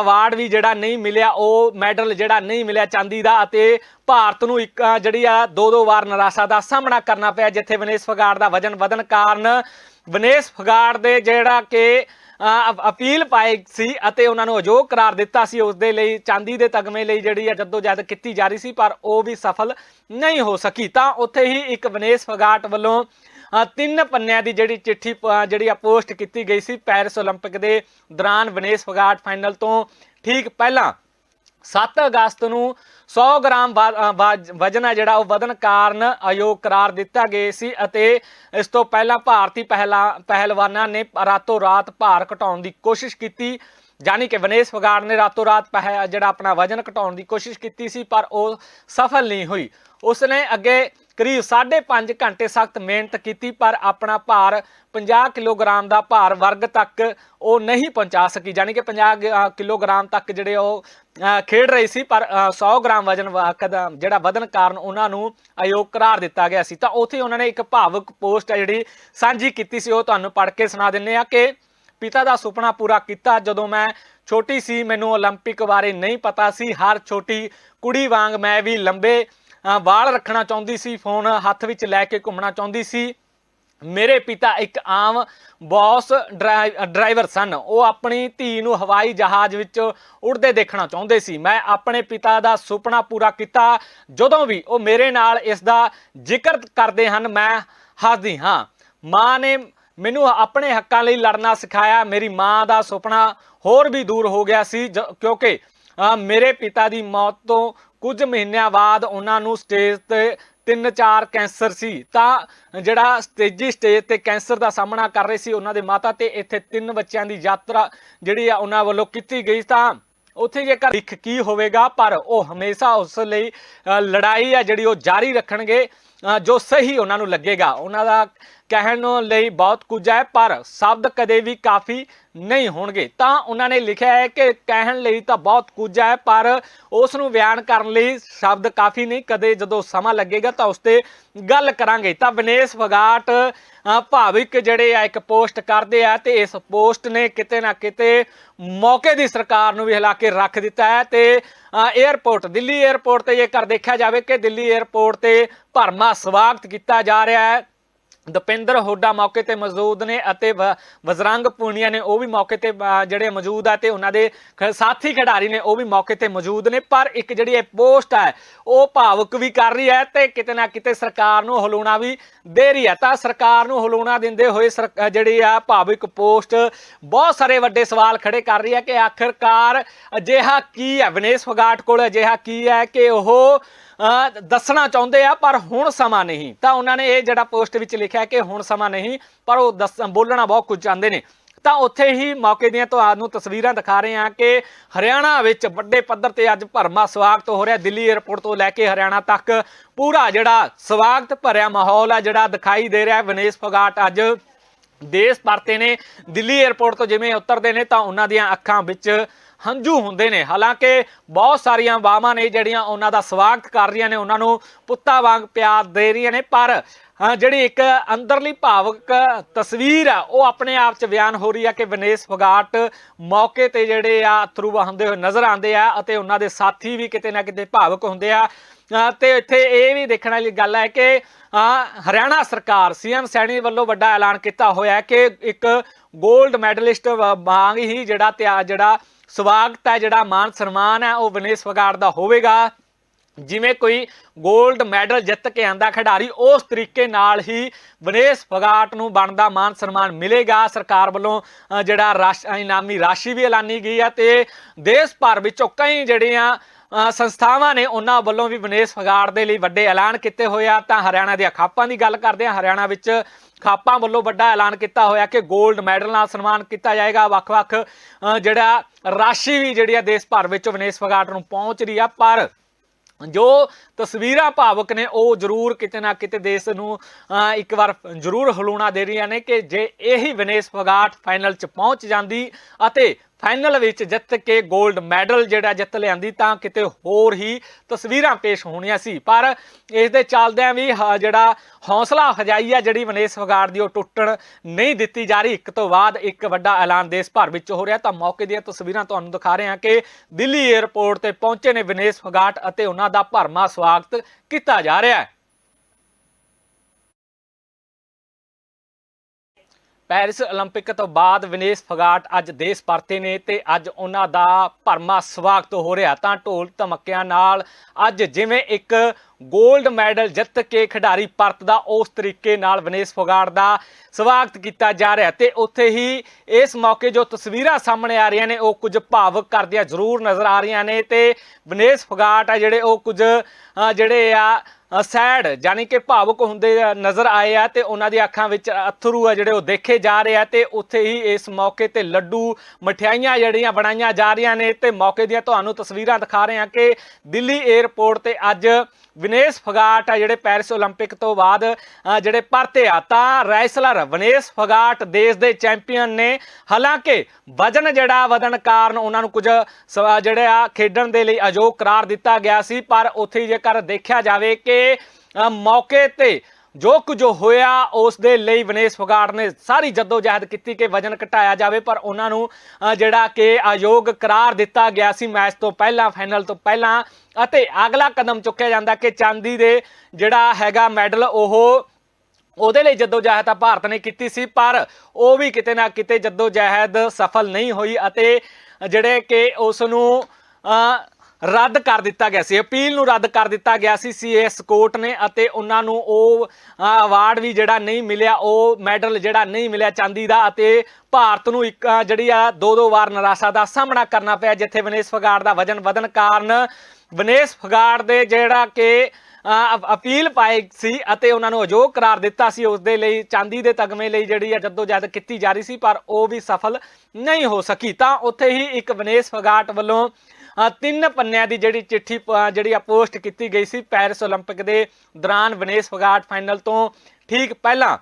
ਅਵਾਰਡ ਵੀ ਜਿਹੜਾ ਨਹੀਂ ਮਿਲਿਆ, ਉਹ ਮੈਡਲ ਜਿਹੜਾ ਨਹੀਂ ਮਿਲਿਆ ਚਾਂਦੀ ਦਾ ਅਤੇ ਭਾਰਤ ਨੂੰ ਇੱਕ ਜਿਹੜੀ ਆ ਦੋ ਦੋ ਵਾਰ ਨਿਰਾਸ਼ਾ ਦਾ ਸਾਹਮਣਾ ਕਰਨਾ ਪਿਆ, ਜਿੱਥੇ ਵਿਨੇਸ਼ ਫਗਾੜ ਦਾ ਵਜਨ ਵਧਣ ਕਾਰਨ ਵਿਨੇਸ਼ ਫਗਾੜ ਦੇ ਜਿਹੜਾ ਕਿ ਅਪੀਲ ਪਾਈ ਸੀ ਅਤੇ ਉਹਨਾਂ ਨੂੰ ਅਯੋਗ ਕਰਾਰ ਦਿੱਤਾ ਸੀ। ਉਸ ਦੇ ਲਈ, ਚਾਂਦੀ ਦੇ ਤਗਮੇ ਲਈ ਜਿਹੜੀ ਆ ਜਦੋਜਹਿਦ ਕੀਤੀ ਜਾ ਰਹੀ ਸੀ, ਪਰ ਉਹ ਵੀ ਸਫਲ ਨਹੀਂ ਹੋ ਸਕੀ। ਤਾਂ ਉੱਥੇ ਹੀ ਇੱਕ ਵਿਨੇਸ਼ ਫਗਾਟ ਵੱਲੋਂ ਤਿੰਨ ਪੰਨਿਆਂ ਦੀ ਜਿਹੜੀ ਚਿੱਠੀ ਪ- ਜਿਹੜੀ ਆ ਪੋਸਟ ਕੀਤੀ ਗਈ ਸੀ ਪੈਰਿਸ 올림픽 ਦੇ ਦੌਰਾਨ ਵਿਨੇਸ਼ ਫਗਾਟ ਫਾਈਨਲ ਤੋਂ ਠੀਕ ਪਹਿਲਾਂ 7 ਅਗਸਤ ਨੂੰ 100 ਗ੍ਰਾਮ ਵਾ- ਅ, ਵਾ- ਵਜਨ ਹੈ ਜਿਹੜਾ ਉਹ ਵਧਣ ਕਾਰਨ ਅਯੋਗ ਕਰਾਰ ਦਿੱਤਾ ਗਿਆ ਸੀ ਅਤੇ ਇਸ ਤੋਂ ਪਹਿਲਾਂ ਭਾਰਤੀ ਪਹਿਲਾ ਪਹਿਲਵਾਨਾਂ ਨੇ ਰਾਤੋਂ ਰਾਤ ਭਾਰ ਘਟਾਉਣ ਦੀ ਕੋਸ਼ਿਸ਼ ਕੀਤੀ ਜਾਨੀ ਕਿ ਵਿਨੇਸ਼ ਫਗਾੜ ਨੇ ਰਾਤੋਂ ਰਾਤ ਪਹਿ- ਜਿਹੜਾ ਆਪਣਾ ਵਜਨ ਘਟਾਉਣ ਦੀ ਕੋਸ਼ਿਸ਼ ਕੀਤੀ ਸੀ ਪਰ ਉਹ ਸਫਲ ਨਹੀਂ ਹੋਈ ਉਸਨੇ ਅੱਗੇ ਕਰੀਬ 5.5 ਘੰਟੇ ਸਖਤ ਮਿਹਨਤ ਕੀਤੀ ਪਰ ਆਪਣਾ ਭਾਰ 50 ਕਿਲੋਗ੍ਰਾਮ ਦਾ ਭਾਰ ਵਰਗ ਤੱਕ ਉਹ ਨਹੀਂ ਪਹੁੰਚਾ ਸਕੀ ਜਾਨੀ ਕਿ 50 ਗ- ਅ, ਕਿਲੋਗ੍ਰਾਮ ਤੱਕ ਜਿਹੜੇ ਉਹ ਅ, ਖੇਡ ਰਹੀ ਸੀ ਪਰ ਅ, 100 ਗ੍ਰਾਮ ਵਜਨ ਵਾ- ਕਦਮ ਜਿਹੜਾ ਵਧਣ ਕਾਰਨ ਉਹਨਾਂ ਨੂੰ ਅਯੋਗ ਕਰਾਰ ਦਿੱਤਾ ਗਿਆ ਸੀ ਤਾਂ ਉੱਥੇ ਉਹਨਾਂ ਨੇ ਇੱਕ ਭਾਵੁਕ ਪੋਸਟ ਹੈ ਜਿਹੜੀ ਸਾਂਝੀ ਕੀਤੀ ਸੀ ਉਹ ਤੁਹਾਨੂੰ ਪੜ੍ਹ ਕੇ ਸੁਣਾ ਦਿੰਨੇ ਆ ਕਿ ਪਿਤਾ ਦਾ ਸੁਪਨਾ ਪੂਰਾ ਕੀਤਾ ਜਦੋਂ ਮੈਂ ਛੋਟੀ ਸੀ ਮੈਨੂੰ 올림픽 ਬਾਰੇ ਨਹੀਂ ਪਤਾ ਸੀ ਹਰ ਛੋਟੀ ਕੁੜੀ ਵਾਂਗ ਮੈਂ ਵੀ ਲੰਬੇ ਅ, ਵਾਲ ਰੱਖਣਾ ਚਾਹੁੰਦੀ ਸੀ ਫੋਨ ਹੱਥ ਵਿੱਚ ਲੈ ਕੇ ਘੁੰਮਣਾ ਚਾਹੁੰਦੀ ਸੀ। ਮੇਰੇ ਪਿਤਾ ਇੱਕ ਆਮ ਬੌਸ ਡਰਾਈਵਰ ਸਨ। ਉਹ ਆਪਣੀ ਧੀ ਨੂੰ ਹਵਾਈ ਜਹਾਜ਼ ਵਿੱਚ ਉੜਦੇ ਦੇਖਣਾ ਚਾਹੁੰਦੇ ਸੀ। ਮੈਂ ਆਪਣੇ ਪਿਤਾ ਦਾ ਸੁਪਨਾ ਪੂਰਾ ਕੀਤਾ। ਜਦੋਂ ਵੀ ਉਹ ਮੇਰੇ ਨਾਲ ਇਸ ਦਾ ਜ਼ਿਕਰ ਕਰਦੇ ਹਨ ਮੈਂ ਹੱਸਦੀ ਹਾਂ। ਮਾਂ ਨੇ ਮੈਨੂੰ ਆਪਣੇ ਹੱਕਾਂ ਲਈ ਲੜਨਾ ਸਿਖਾਇਆ। ਮੇਰੀ ਮਾਂ ਦਾ ਸੁਪਨਾ ਹੋਰ ਵੀ ਦੂਰ ਹੋ ਗਿਆ ਸੀ ਜ- ਕਿਉਂਕਿ ਅ, ਮੇਰੇ ਪਿਤਾ ਦੀ ਮੌਤ ਤੋਂ ਕੁਝ ਮਹੀਨਿਆਂ ਬਾਅਦ ਉਹਨਾਂ ਨੂੰ ਸਟੇਜ ਤੇ ਤਿੰਨ ਚਾਰ ਕੈਂਸਰ ਸੀ। ਤਾਂ ਜਿਹੜਾ ਸਟੇਜੀ ਸਟੇਜ ਤੇ ਕੈਂਸਰ ਦਾ ਸਾਹਮਣਾ ਕਰ ਰਹੇ ਸੀ ਉਹਨਾਂ ਦੇ ਮਾਤਾ ਤੇ ਇੱਥੇ ਤਿੰਨ ਬੱਚਿਆਂ ਦੀ ਯਾਤਰਾ ਜਿਹੜੀ ਆ ਉਹਨਾਂ ਵੱਲੋਂ ਕੀਤੀ ਗਈ। ਤਾਂ ਉੱਥੇ ਜੇਕਰ ਲਿਖ ਕੀ ਹੋਵੇਗਾ, ਪਰ ਉਹ ਹਮੇਸ਼ਾ ਉਸ ਲਈ ਲੜਾਈ ਆ ਜਿਹੜੀ ਉਹ ਜਾਰੀ ਰੱਖਣਗੇ ਜੋ ਸਹੀ ਉਹਨਾਂ ਨੂੰ ਲੱਗੇਗਾ। ਉਹਨਾਂ ਦਾ ਕਹਿਣ ਲਈ ਬਹੁਤ ਕੁਝ ਹੈ, ਪਰ ਸ਼ਬਦ ਕਦੇ ਵੀ ਕਾਫੀ ਨਹੀਂ ਹੋਣਗੇ। ਤਾਂ ਉਹਨਾਂ ਨੇ ਲਿਖਿਆ ਹੈ ਕਿ ਕਹਿਣ ਲਈ ਤਾਂ ਬਹੁਤ ਕੁਝ ਹੈ, ਪਰ ਉਸ ਨੂੰ ਬਿਆਨ ਕਰਨ ਲਈ ਸ਼ਬਦ ਕਾਫੀ ਨਹੀਂ। ਕਦੇ ਜਦੋਂ ਸਮਾਂ ਲੱਗੇਗਾ ਤਾਂ ਉਸ ਤੇ ਗੱਲ ਕਰਾਂਗੇ। ਤਾਂ ਵਿਨੇਸ਼ ਫਗਾਟ ਭਾਵਿਕ ਜਿਹੜੇ ਆ, ਇੱਕ ਪੋਸਟ ਕਰਦੇ ਆ ਤੇ ਇਸ ਪੋਸਟ ਨੇ ਕਿਤੇ ਨਾ ਕਿਤੇ ਮੌਕੇ ਦੀ ਸਰਕਾਰ ਨੂੰ ਵੀ ਹਿਲਾ ਕੇ ਰੱਖ ਦਿੱਤਾ ਹੈ ਤੇ ਏਅਰਪੋਰਟ, ਦਿੱਲੀ ਏਅਰਪੋਰਟ ਤੇ ਜੇਕਰ ਦੇਖਿਆ ਜਾਵੇ ਕਿ ਦਿੱਲੀ ਏਅਰਪੋਰਟ ਤੇ ਭਰਮਾ ਸਵਾਗਤ ਕੀਤਾ ਜਾ ਰਿਹਾ ਹੈ ਦਪਿੰਦਰ ਹੋਡਾ ਮੌਕੇ ਤੇ ਮੌਜੂਦ ਨੇ ਅਤੇ ਵ- ਵਜ਼ਰੰਗ ਪੂਨੀਆ ਨੇ ਉਹ ਵੀ ਮੌਕੇ ਤੇ ਜਿਹੜੇ ਮੌਜੂਦ ਆ ਤੇ ਉਹਨਾਂ ਦੇ ਖ- ਸਾਥੀ ਖਿਡਾਰੀ ਨੇ ਉਹ ਵੀ ਮੌਕੇ ਤੇ ਮੌਜੂਦ ਨੇ। ਪਰ ਇੱਕ ਜਿਹੜੀ ਇਹ ਪੋਸਟ ਹੈ ਉਹ ਭਾਵੁਕ ਵੀ ਕਰ ਰਹੀ ਹੈ ਤੇ ਕਿਤੇ ਨਾ ਕਿਤੇ ਸਰਕਾਰ ਨੂੰ ਹਲੂਣਾ ਵੀ ਦੇ ਰਹੀ ਹੈ। ਤਾਂ ਸਰਕਾਰ ਨੂੰ ਹਲੂਣਾ ਦਿੰਦੇ ਹੋਏ ਸਰ- ਜਿਹੜੀ ਆ ਭਾਵਿਕ ਪੋਸਟ, ਬਹੁਤ ਸਾਰੇ ਵੱਡੇ ਸਵਾਲ ਖੜੇ ਕਰ ਰਹੀ ਹੈ ਕਿ ਆਖਰਕਾਰ ਅਜਿਹਾ ਕੀ ਹੈ? ਵਿਨੇਸ਼ ਫਗਾਟ ਕੋਲ ਅਜਿਹਾ ਕੀ ਹੈ ਕਿ ਉਹ ਦੱਸਣਾ ਚਾਹੁੰਦੇ ਆ, ਪਰ ਹੁਣ ਸਮਾਂ ਨਹੀਂ। ਤਾਂ ਉਹਨਾਂ ਨੇ ਇਹ ਜਿਹੜਾ ਪੋਸਟ ਵਿੱਚ ਲਿਖਿਆ ਕਿ ਹੁਣ ਸਮਾਂ ਨਹੀਂ, ਪਰ ਉਹ ਦੱਸ, ਬੋਲਣਾ ਬਹੁਤ ਕੁਝ ਚਾਹੁੰਦੇ ਨੇ। ਤਾਂ ਉੱਥੇ ਹੀ ਮੌਕੇ ਦੀਆਂ ਤੁਹਾਨੂੰ ਤਸਵੀਰਾਂ ਦਿਖਾ ਰਹੇ ਹਾਂ ਕਿ ਹਰਿਆਣਾ ਵਿੱਚ ਵੱਡੇ ਪੱਧਰ ਤੇ ਅੱਜ ਭਰਮਾ ਸਵਾਗਤ ਹੋ ਰਿਹਾ। ਦਿੱਲੀ 에ਅਰਪੋਰਟ ਤੋਂ ਲੈ ਕੇ ਹਰਿਆਣਾ ਤੱਕ ਪੂਰਾ ਜਿਹੜਾ ਸਵਾਗਤ ਭਰਿਆ ਮਾਹੌਲ ਆ, ਜਿਹੜਾ ਦਿਖਾਈ ਦੇ ਰਿਹਾ। ਹੈ। ਵਿਨੇਸ਼ ਫਗਾਟ ਅੱਜ ਦੇਸ਼ ਪਰਤੇ ਨੇ। ਦਿੱਲੀ 에ਅਰਪੋਰਟ ਤੋਂ ਜਿਵੇਂ ਉਤਰਦੇ ਨੇ, ਤਾਂ ਉਹਨਾਂ ਦੀਆਂ ਅੱਖਾਂ ਵਿੱਚ ਹੰਝੂ ਹੁੰਦੇ ਨੇ। ਹਾਲਾਂਕਿ ਬਹੁਤ ਸਾਰੀਆਂ ਬਾਵਾਂ ਨੇ ਜਿਹੜੀਆਂ ਉਹਨਾਂ ਦਾ ਸਵਾਗਤ ਕਰ ਰਹੀਆਂ ਨੇ, ਉਹਨਾਂ ਨੂੰ ਪੁੱਤਾਂ ਵਾਂਗ ਪਿਆਰ ਦੇ ਰਹੀਆਂ ਨੇ। ਪਰ ਜਿਹੜੀ ਇੱਕ ਅੰਦਰਲੀ ਭਾਵਕ ਤਸਵੀਰ ਆ, ਉਹ ਆਪਣੇ ਆਪ ਚ ਬਿਆਨ ਹੋ ਰਹੀ ਆ ਕਿ ਵਿਨੇਸ਼ ਫਗਾਟ ਮੌਕੇ ਤੇ ਜਿਹੜੇ ਆ, ਅਥਰੂ ਵਹਾਉਂਦੇ ਹੋਏ ਨਜ਼ਰ ਆਉਂਦੇ ਆ ਅਤੇ ਉਹਨਾਂ ਦੇ ਸਾਥੀ ਵੀ ਕਿਤੇ ਨਾ ਕਿਤੇ ਭਾਵਕ ਹੁੰਦੇ ਆ। ਤੇ ਇੱਥੇ ਇਹ ਵੀ ਦੇਖਣ ਵਾਲੀ ਗੱਲ ਹੈ ਕਿ ਹਰਿਆਣਾ ਸਰਕਾਰ, ਸੀਐਮ ਸੈਣੀ ਵੱਲੋਂ ਵੱਡਾ ਐਲਾਨ ਕੀਤਾ ਹੋਇਆ ਹੈ ਕਿ ਇੱਕ 골ਡ ਮੈਡਲਿਸਟ ਵਾਂਗ ਹੀ ਜਿਹੜਾ ਤਿਆ ਜਿਹੜਾ ਸਵਾਗਤ ਹੈ, ਜਿਹੜਾ ਮਾਨ ਸਨਮਾਨ ਹੈ, ਉਹ ਵਿਨੇਸ਼ ਫਗਾਟ ਦਾ ਹੋਵੇਗਾ। ਜਿਵੇਂ ਕੋਈ 골ਡ ਮੈਡਲ ਜਿੱਤ ਕੇ ਆਂਦਾ ਖਿਡਾਰੀ, ਉਸ ਤਰੀਕੇ ਨਾਲ ਹੀ ਵਿਨੇਸ਼ ਫਗਾਟ ਨੂੰ ਬਣਦਾ ਮਾਨ ਸਨਮਾਨ ਮਿਲੇਗਾ। ਸਰਕਾਰ ਵੱਲੋਂ ਜਿਹੜਾ ਰਾਸ਼, ਇਨਾਮੀ ਰਾਸ਼ੀ ਵੀ ਐਲਾਨੀ ਗਈ ਹੈ ਤੇ ਦੇਸ਼ ਭਰ ਵਿੱਚੋਂ ਕਈ ਜਿਹੜੀਆਂ ਸੰਸਥਾਵਾਂ ਨੇ ਉਹਨਾਂ ਵੱਲੋਂ ਵੀ ਵਿਨੇਸ਼ ਫਗਾਟ ਦੇ ਲਈ ਵੱਡੇ ਐਲਾਨ ਕੀਤੇ ਹੋਏ ਆ। ਤਾਂ ਹਰਿਆਣਾ ਦੇ ਖਾਪਾਂ ਦੀ ਗੱਲ ਕਰਦੇ ਆ ਹਰਿਆਣਾ ਵਿੱਚ ਖਾਪਾਂ ਵੱਲੋਂ ਵੱਡਾ ਐਲਾਨ ਕੀਤਾ ਹੋਇਆ ਕਿ 골ਡ ਮੈਡਲ ਨਾਲ ਸਨਮਾਨ ਕੀਤਾ ਜਾਏਗਾ। ਵੱਖ-ਵੱਖ ਜਿਹੜਾ ਰਾਸ਼ੀ ਵੀ ਜਿਹੜੀ ਆ ਦੇਸ਼ ਭਰ ਵਿੱਚ ਵਿਨੇਸ਼ ਫਗਾਟ ਨੂੰ ਪਹੁੰਚ ਰਹੀ ਆ। ਪਰ ਜੋ ਤਸਵੀਰਾਂ ਭਾਵਕ ਨੇ, ਉਹ ਜ਼ਰੂਰ ਕਿਤੇ ਨਾ ਕਿਤੇ ਦੇਸ਼ ਨੂੰ ਇੱਕ ਵਾਰ ਜ਼ਰੂਰ ਹਲੂਣਾ ਦੇ ਰਹੀਆਂ ਨੇ ਕਿ ਜੇ ਇਹੀ ਵਿਨੇਸ਼ ਫਗਾਟ ਫਾਈਨਲ 'ਚ ਪਹੁੰਚ ਜਾਂਦੀ ਅਤੇ ਫਾਈਨਲ ਵਿੱਚ ਜਿੱਤ ਕੇ 골ਡ ਮੈਡਲ ਜਿਹੜਾ ਜਿੱਤ ਲਿਆਂਦੀ ਤਾਂ ਕਿਤੇ ਹੋਰ ਹੀ ਤਸਵੀਰਾਂ ਪੇਸ਼ ਹੋਣੀਆਂ ਸੀ। ਪਰ ਇਸ ਦੇ ਚੱਲਦਿਆਂ ਵੀ ਹ- ਜਿਹੜਾ ਹੌਸਲਾ ਅਫਜਾਈ ਆ ਜਿਹੜੀ ਵਿਨੇਸ਼ ਫਗਾਟ ਦੀ ਉਹ ਟੁੱਟਣ ਨਹੀਂ ਦਿੱਤੀ ਜਾ ਰਹੀ। ਇੱਕ ਤੋਂ ਬਾਅਦ ਇੱਕ ਵੱਡਾ ਐਲਾਨ ਦੇਸ਼ ਭਰ ਵਿੱਚ ਹੋ ਰਿਹਾ। ਤਾਂ ਮੌਕੇ ਦੀਆਂ ਤਸਵੀਰਾਂ ਤੁਹਾਨੂੰ ਦਿਖਾ ਰਹੇ ਹਾਂ ਕਿ ਦਿੱਲੀ 에ਅਰਪੋਰਟ ਤੇ ਪਹੁੰਚੇ ਨੇ ਵਿਨੇਸ਼ ਫਗਾਟ ਅਤੇ ਉਹਨਾਂ ਦਾ ਭਰਮਾ ਸਵਾਗਤ ਕੀਤਾ ਜਾ ਰਿਹਾ ਹੈ। ਪੈਰਿਸ 올림픽 ਤੋਂ ਬਾਅਦ ਵਿਨੇਸ਼ ਫਗਾਟ ਅੱਜ ਦੇਸ਼ ਪਰਤੇ ਨੇ ਤੇ ਅੱਜ ਉਹਨਾਂ ਦਾ ਭਰਮਾ ਸਵਾਗਤ ਹੋ ਰਿਹਾ ਤਾਂ ਢੋਲ ਧਮਕਿਆਂ ਨਾਲ ਅੱਜ ਜਿਵੇਂ ਇੱਕ 골ਡ ਮੈਡਲ ਜਿੱਤ ਕੇ ਖਿਡਾਰੀ ਪਰਤਦਾ, ਉਸ ਤਰੀਕੇ ਨਾਲ ਵਿਨੇਸ਼ ਫਗਾਟ ਦਾ ਸਵਾਗਤ ਕੀਤਾ ਜਾ ਰਿਹਾ ਤੇ ਉੱਥੇ ਹੀ ਇਸ ਮੌਕੇ ਜੋ ਤਸਵੀਰਾਂ ਸਾਹਮਣੇ ਆ ਰਹੀਆਂ ਨੇ, ਉਹ ਕੁਝ ਭਾਵਕ ਕਰਦੀਆਂ ਜ਼ਰੂਰ ਨਜ਼ਰ ਆ ਰਹੀਆਂ ਨੇ। ਤੇ ਵਿਨੇਸ਼ ਫੋਗਾਟ ਆ ਜਿਹੜੇ, ਉਹ ਕੁਝ ਜਿਹੜੇ ਆ ਸੈਡ ਯਾਨੀ ਕਿ ਭਾਵੁਕ ਹੁੰਦੇ ਨਜ਼ਰ ਆਏ ਆ ਤੇ ਉਹਨਾਂ ਦੀ ਅੱਖਾਂ ਵਿੱਚ ਅਥਰੂ ਆ ਜਿਹੜੇ, ਉਹ ਦੇਖੇ ਜਾ ਰਹੇ ਆ। ਤੇ ਉੱਥੇ ਹੀ ਇਸ ਮੌਕੇ ਤੇ ਲੱਡੂ ਮਠਿਆਈਆਂ ਜਿਹੜੀਆਂ ਬਣਾਈਆਂ ਜਾ ਰਹੀਆਂ ਨੇ। ਤੇ ਮੌਕੇ ਦੀਆਂ ਤੁਹਾਨੂੰ ਤਸਵੀਰਾਂ ਦਿਖਾ ਰਹੇ ਆ ਕਿ ਦਿੱਲੀ 에ਅਰਪੋਰਟ ਤੇ ਅੱਜ ਵਿਨੇਸ਼ ਫਗਾਟ ਆ ਜਿਹੜੇ ਪੈਰਿਸ 올림픽 ਤੋਂ ਬਾਅਦ ਅ, ਜਿਹੜੇ ਪਰਤੇ ਆ ਤਾਂ ਰੈਸਲਰ ਵਿਨੇਸ਼ ਫਗਾਟ ਦੇਸ਼ ਦੇ ਚੈਂਪੀਅਨ ਨੇ ਹਾਲਾਂਕਿ ਵਜਨ ਜਿਹੜਾ ਵਧਣ ਕਾਰਨ ਉਹਨਾਂ ਨੂੰ ਕੁਝ ਸ- ਜਿਹੜੇ ਆ ਖੇਡਣ ਦੇ ਲਈ ਅਯੋਗ ਕਰਾਰ ਦਿੱਤਾ ਗਿਆ ਸੀ ਪਰ ਉੱਥੇ ਹੀ ਜੇਕਰ ਦੇਖਿਆ ਜਾਵੇ ਕਿ ਅ, ਮੌਕੇ ਤੇ ਜੋ ਕੁਝ ਹੋਇਆ ਉਸ ਦੇ ਲਈ ਵਿਨੇਸ਼ ਫਗਾੜ ਨੇ ਸਾਰੀ ਜਦੋਜਹਿਦ ਕੀਤੀ ਕਿ ਵਜਨ ਘਟਾਇਆ ਜਾਵੇ, ਪਰ ਉਹਨਾਂ ਨੂੰ ਜਿਹੜਾ ਕਿ ਅਯੋਗ ਕਰਾਰ ਦਿੱਤਾ ਗਿਆ ਸੀ ਮੈਚ ਤੋਂ ਪਹਿਲਾਂ, ਫਾਈਨਲ ਤੋਂ ਪਹਿਲਾਂ, ਅਤੇ ਅਗਲਾ ਕਦਮ ਚੁੱਕਿਆ ਜਾਂਦਾ ਕਿ ਚਾਂਦੀ ਦੇ ਜਿਹੜਾ ਹੈਗਾ ਮੈਡਲ, ਉਹ ਉਹਦੇ ਲਈ ਜਦੋਜਹਿਦ ਤਾਂ ਭਾਰਤ ਨੇ ਕੀਤੀ ਸੀ, ਪਰ ਉਹ ਵੀ ਕਿਤੇ ਨਾ ਕਿਤੇ ਜਦੋਜਹਿਦ ਸਫਲ ਨਹੀਂ ਹੋਈ ਅਤੇ ਜਿਹੜੇ ਕਿ ਉਸ ਨੂੰ ਰੱਦ ਕਰ ਦਿੱਤਾ ਗਿਆ ਸੀ। ਅਪੀਲ ਨੂੰ ਰੱਦ ਕਰ ਦਿੱਤਾ ਗਿਆ ਸੀ। ਸੀਐਸ ਕੋਰਟ ਨੇ ਅਤੇ ਉਹਨਾਂ ਨੂੰ ਉਹ ਅਵਾਰਡ ਵੀ ਜਿਹੜਾ ਨਹੀਂ ਮਿਲਿਆ ਉਹ ਮੈਡਲ ਜਿਹੜਾ ਨਹੀਂ ਮਿਲਿਆ ਚਾਂਦੀ ਦਾ ਅਤੇ ਭਾਰਤ ਨੂੰ ਇੱਕ ਜਿਹੜੀ ਆ ਦੋ ਦੋ ਵਾਰ ਨਿਰਾਸ਼ਾ ਦਾ ਸਾਹਮਣਾ ਕਰਨਾ ਪਿਆ ਜਿੱਥੇ ਵਿਨੇਸ਼ ਫਗਾਟ ਦਾ ਵਜਨ ਵਧਣ ਕਾਰਨ ਵਿਨੇਸ਼ ਫਗਾਟ ਦੇ ਜਿਹੜਾ ਕਿ ਅ, ਅਪੀਲ ਪਾਈ ਸੀ ਅਤੇ ਉਹਨਾਂ ਨੂੰ ਅਯੋਗ ਕਰਾਰ ਦਿੱਤਾ ਸੀ। ਉਸ ਦੇ ਲਈ ਚਾਂਦੀ ਦੇ ਤਗਮੇ ਲਈ ਜਿਹੜੀ ਆ ਜਦੋਜਹਿਦ ਕੀਤੀ ਜਾ ਰਹੀ ਸੀ ਪਰ ਉਹ ਵੀ ਸਫਲ ਨਹੀਂ ਹੋ ਸਕੀ। ਤਾਂ ਉੱਥੇ ਹੀ ਇੱਕ ਵਿਨੇਸ਼ ਫਗਾਟ ਵੱਲੋਂ ਤਿੰਨ ਪੰਨਿਆਂ ਦੀ ਜਿਹੜੀ ਚਿੱਠੀ ਪ- ਜਿਹੜੀ ਆ ਪੋਸਟ ਕੀਤੀ ਗਈ ਸੀ ਪੈਰਿਸ 올림픽 ਦੇ ਦੌਰਾਨ ਵਿਨੇਸ਼ ਫਗਾਟ ਫਾਈਨਲ ਤੋਂ ਠੀਕ ਪਹਿਲਾਂ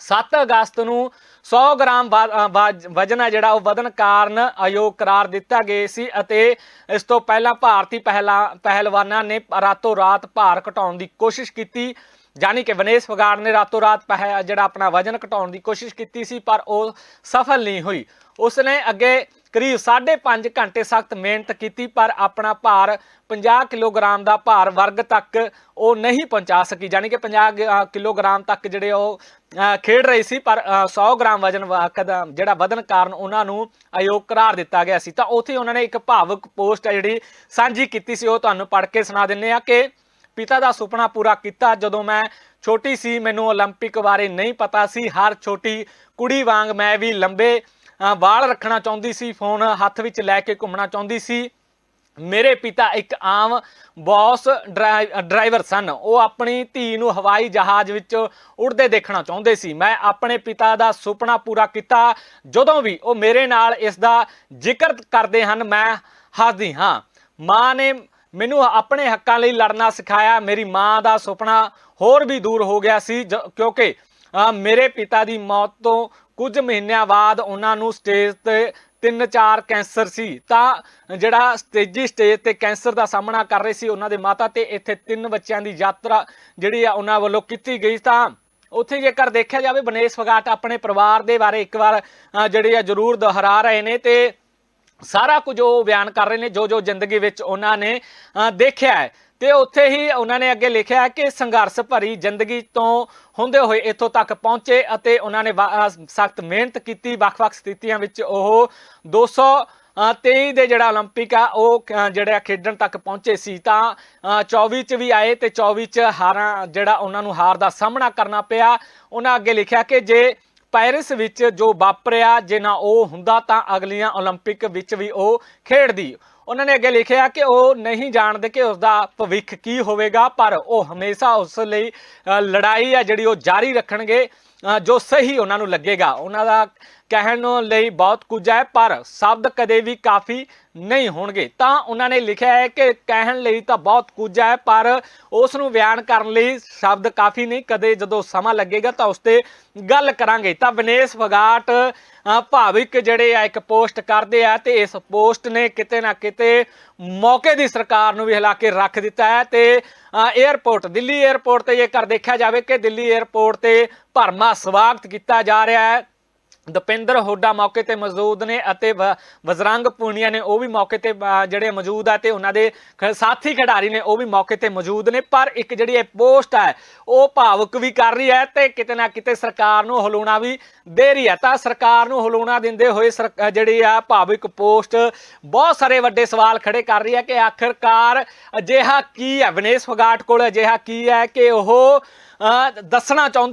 7 ਅਗਸਤ ਨੂੰ 100 ਗ੍ਰਾਮ ਵਾ- ਅ, ਵਾ- ਵਜਨ ਹੈ ਜਿਹੜਾ ਉਹ ਵਧਣ ਕਾਰਨ ਅਯੋਗ ਕਰਾਰ ਦਿੱਤਾ ਗਿਆ ਸੀ ਅਤੇ ਇਸ ਤੋਂ ਪਹਿਲਾਂ ਭਾਰਤੀ ਪਹਿਲਾ ਪਹਿਲਵਾਨਾਂ ਨੇ ਰਾਤੋਂ ਰਾਤ ਭਾਰ ਘਟਾਉਣ ਦੀ ਕੋਸ਼ਿਸ਼ ਕੀਤੀ ਯਾਨੀ ਕਿ ਵਿਨੇਸ਼ ਫਗਾੜ ਨੇ ਰਾਤੋਂ ਰਾਤ ਪਹਿ- ਜਿਹੜਾ ਆਪਣਾ ਵਜਨ ਘਟਾਉਣ ਦੀ ਕੋਸ਼ਿਸ਼ ਕੀਤੀ ਸੀ ਪਰ ਉਹ ਸਫਲ ਨਹੀਂ ਹੋਈ। ਉਸਨੇ ਅੱਗੇ ਕਰੀਬ 5.5 ਘੰਟੇ ਸਖਤ ਮਿਹਨਤ ਕੀਤੀ ਪਰ ਆਪਣਾ ਭਾਰ 50 ਕਿਲੋਗ੍ਰਾਮ ਦਾ ਭਾਰ ਵਰਗ ਤੱਕ ਉਹ ਨਹੀਂ ਪਹੁੰਚਾ ਸਕੀ। ਯਾਨੀ ਕਿ 50 ਕਿਲੋਗ੍ਰਾਮ ਤੱਕ ਜਿਹੜੇ ਉਹ ਖੇਡ ਰਹੀ ਸੀ ਪਰ ਅ, 100 ਗ੍ਰਾਮ ਵਜਨ ਵ- ਜਿਹੜਾ ਵਧਣ ਕਾਰਨ ਉਹਨਾਂ ਨੂੰ ਅਯੋਗ ਕਰਾਰ ਦਿੱਤਾ ਗਿਆ ਸੀ। ਤਾਂ ਉੱਥੇ ਉਹਨਾਂ ਨੇ ਇੱਕ ਭਾਵਕ ਪੋਸਟ ਹੈ ਜਿਹੜੀ ਸਾਂਝੀ ਕੀਤੀ ਸੀ ਉਹ ਤੁਹਾਨੂੰ ਪੜ੍ਹ ਕੇ ਸੁਣਾ ਦਿੰਨੇ ਆ ਕਿ ਪਿਤਾ ਦਾ ਸੁਪਨਾ ਪੂਰਾ ਕੀਤਾ ਜਦੋਂ ਮੈਂ ਛੋਟੀ ਸੀ ਮੈਨੂੰ 올림픽 ਬਾਰੇ ਨਹੀਂ ਪਤਾ ਸੀ ਹਰ ਛੋਟੀ ਕੁੜੀ ਵਾਂਗ ਮੈਂ ਵੀ ਲੰਬੇ ਅ, ਵਾਲ ਰੱਖਣਾ ਚਾਹੁੰਦੀ ਸੀ ਫੋਨ ਹੱਥ ਵਿੱਚ ਲੈ ਕੇ ਘੁੰਮਣਾ ਚਾਹੁੰਦੀ ਸੀ ਮੇਰੇ ਪਿਤਾ ਇੱਕ ਆਮ ਬੌਸ ਡਰਾਈ- ਡਰਾਈਵਰ ਸਨ ਉਹ ਆਪਣੀ ਧੀ ਨੂੰ ਹਵਾਈ ਜਹਾਜ਼ ਵਿੱਚ ਉੜਦੇ ਦੇਖਣਾ ਚਾਹੁੰਦੇ ਸੀ ਮੈਂ ਆਪਣੇ ਪਿਤਾ ਦਾ ਸੁਪਨਾ ਪੂਰਾ ਕੀਤਾ ਜਦੋਂ ਵੀ ਉਹ ਮੇਰੇ ਨਾਲ ਇਸ ਦਾ ਜ਼ਿਕਰ ਕਰਦੇ ਹਨ ਮੈਂ ਹੱਸਦੀ ਹਾਂ ਮਾਂ ਨੇ ਮੈਨੂੰ ਆਪਣੇ ਹੱਕਾਂ ਲਈ ਲੜਨਾ ਸਿਖਾਇਆ ਮੇਰੀ ਮਾਂ ਦਾ ਸੁਪਨਾ ਹੋਰ ਵੀ ਦੂਰ ਹੋ ਗਿਆ ਸੀ ਜ- ਕਿਉਂਕਿ ਮੇਰੇ ਪਿਤਾ ਦੀ ਮੌਤ ਤੋਂ ਕੁਝ ਮਹੀਨਿਆਂ ਬਾਅਦ ਉਹਨਾਂ ਨੂੰ ਸਟੇਜ ਤੇ ਤਿੰਨ ਚਾਰ ਕੈਂਸਰ ਸੀ। ਤਾਂ ਜਿਹੜਾ ਸਟੇਜੀ ਸਟੇਜ ਤੇ ਕੈਂਸਰ ਦਾ ਸਾਹਮਣਾ ਕਰ ਰਹੇ ਸੀ ਉਹਨਾਂ ਦੇ ਮਾਤਾ ਤੇ ਇੱਥੇ ਤਿੰਨ ਬੱਚਿਆਂ ਦੀ ਯਾਤਰਾ ਜਿਹੜੀ ਆ ਉਹਨਾਂ ਵੱਲੋਂ ਕੀਤੀ ਗਈ। ਤਾਂ ਉੱਥੇ ਜੇਕਰ ਦੇਖਿਆ ਜਾਵੇ ਬਨੇਸ਼ ਫਗਾਟ ਆਪਣੇ ਪਰਿਵਾਰ ਦੇ ਬਾਰੇ ਇੱਕ ਵਾਰ ਅ, ਜਿਹੜੀ ਆ ਜ਼ਰੂਰ ਦੁਹਰਾ ਰਹੇ ਨੇ ਤੇ ਸਾਰਾ ਕੁਝ ਉਹ ਬਿਆਨ ਕਰ ਰਹੇ ਨੇ ਜੋ ਜੋ ਜ਼ਿੰਦਗੀ ਵਿੱਚ ਉਹਨਾਂ ਨੇ ਅ, ਦੇਖਿਆ ਹੈ ਤੇ ਉੱਥੇ ਹੀ ਉਹਨਾਂ ਨੇ ਅੱਗੇ ਲਿਖਿਆ ਹੈ ਕਿ ਸੰਘਰਸ਼ ਭਰੀ ਜ਼ਿੰਦਗੀ ਤੋਂ ਹੁੰਦੇ ਹੋਏ ਇੱਥੋਂ ਤੱਕ ਪਹੁੰਚੇ ਅਤੇ ਉਹਨਾਂ ਨੇ ਸਖਤ ਮਿਹਨਤ ਕੀਤੀ ਵੱਖ-ਵੱਖ ਸਥਿਤੀਆਂ ਵਿੱਚ ਉਹ 200 ਅ, 23 ਦੇ ਜਿਹੜਾ 올림픽 ਆ ਉਹ ਅ, ਜਿਹੜਾ ਖੇਡਣ ਤੱਕ ਪਹੁੰਚੇ ਸੀ ਤਾਂ ਅ, 24 ਚ ਵੀ ਆਏ ਤੇ 24 ਚ ਹਾਰਾਂ ਜਿਹੜਾ ਉਹਨਾਂ ਨੂੰ ਹਾਰ ਦਾ ਸਾਹਮਣਾ ਕਰਨਾ ਪਿਆ ਉਹਨਾਂ ਅੱਗੇ ਲਿਖਿਆ ਕਿ ਜੇ ਪੈਰਿਸ ਵਿੱਚ ਜੋ ਵਾਪਰਿਆ ਜੇ ਨਾ ਉਹ ਹੁੰਦਾ ਤਾਂ ਅਗਲੀਆਂ 올림픽 ਵਿੱਚ ਵੀ ਉਹ ਖੇਡਦੀ ਉਹਨਾਂ ਨੇ ਅੱਗੇ ਲਿਖਿਆ ਕਿ ਉਹ ਨਹੀਂ ਜਾਣਦੇ ਕਿ ਉਸ ਦਾ ਭਵਿੱਖ ਕੀ ਹੋਵੇਗਾ ਪਰ ਉਹ ਹਮੇਸ਼ਾ ਉਸ ਲਈ ਅ, ਲੜਾਈ ਹੈ ਜਿਹੜੀ ਉਹ ਜਾਰੀ ਰੱਖਣਗੇ ਅ, ਜੋ ਸਹੀ ਉਹਨਾਂ ਨੂੰ ਲੱਗੇਗਾ ਉਹਨਾਂ ਦਾ ਕਹਿਣ ਲਈ ਬਹੁਤ ਕੁਝ ਹੈ, ਪਰ ਸ਼ਬਦ ਕਦੇ ਵੀ ਕਾਫੀ ਨਹੀਂ ਹੋਣਗੇ। ਤਾਂ ਉਹਨਾਂ ਨੇ ਲਿਖਿਆ ਹੈ ਕਿ ਕਹਿਣ ਲਈ ਤਾਂ ਬਹੁਤ ਕੁਝ ਹੈ, ਪਰ ਉਸ ਨੂੰ ਬਿਆਨ ਕਰਨ ਲਈ ਸ਼ਬਦ ਕਾਫੀ ਨਹੀਂ, ਕਦੇ ਜਦੋਂ ਸਮਾਂ ਲੱਗੇਗਾ ਤਾਂ ਉਸ ਤੇ ਗੱਲ ਕਰਾਂਗੇ। ਤਾਂ ਵਿਨੇਸ਼ ਫਗਾਟ ਭਾਵਿਕ ਜਿਹੜੇ ਆ, ਇੱਕ ਪੋਸਟ ਕਰਦੇ ਆ ਤੇ ਇਸ ਪੋਸਟ ਨੇ ਕਿਤੇ ਨਾ ਕਿਤੇ ਮੌਕੇ ਦੀ ਸਰਕਾਰ ਨੂੰ ਵੀ ਹਿਲਾ ਕੇ ਰੱਖ ਦਿੱਤਾ ਹੈ ਤੇ ਏਅਰਪੋਰਟ, ਦਿੱਲੀ ਏਅਰਪੋਰਟ ਤੇ ਜੇਕਰ ਦੇਖਿਆ ਜਾਵੇ ਕਿ ਦਿੱਲੀ ਏਅਰਪੋਰਟ ਤੇ ਭਰਮਾ ਸਵਾਗਤ ਕੀਤਾ ਜਾ ਰਿਹਾ ਹੈ ਦਪਿੰਦਰ ਹੋਡਾ ਮੌਕੇ ਤੇ ਮੌਜੂਦ ਨੇ ਅਤੇ ਵ- ਵਜ਼ਰੰਗ ਪੂਨੀਆ ਨੇ ਉਹ ਵੀ ਮੌਕੇ ਤੇ ਜਿਹੜੇ ਮੌਜੂਦ ਆ ਤੇ ਉਹਨਾਂ ਦੇ ਖ- ਸਾਥੀ ਖਿਡਾਰੀ ਨੇ ਉਹ ਵੀ ਮੌਕੇ ਤੇ ਮੌਜੂਦ ਨੇ। ਪਰ ਇੱਕ ਜਿਹੜੀ ਇਹ ਪੋਸਟ ਹੈ ਉਹ ਭਾਵੁਕ ਵੀ ਕਰ ਰਹੀ ਹੈ ਤੇ ਕਿਤੇ ਨਾ ਕਿਤੇ ਸਰਕਾਰ ਨੂੰ ਹਲੂਣਾ ਵੀ ਦੇ ਰਹੀ ਹੈ। ਤਾਂ ਸਰਕਾਰ ਨੂੰ ਹਲੂਣਾ ਦਿੰਦੇ ਹੋਏ ਸਰ- ਜਿਹੜੀ ਆ ਭਾਵਿਕ ਪੋਸਟ, ਬਹੁਤ ਸਾਰੇ ਵੱਡੇ ਸਵਾਲ ਖੜੇ ਕਰ ਰਹੀ ਹੈ ਕਿ ਆਖਰਕਾਰ ਅਜਿਹਾ ਕੀ ਹੈ? ਵਿਨੇਸ਼ ਫਗਾਟ ਕੋਲ ਅਜਿਹਾ ਕੀ ਹੈ ਕਿ ਉਹ ਦੱਸਣਾ ਚਾਹੁੰਦੇ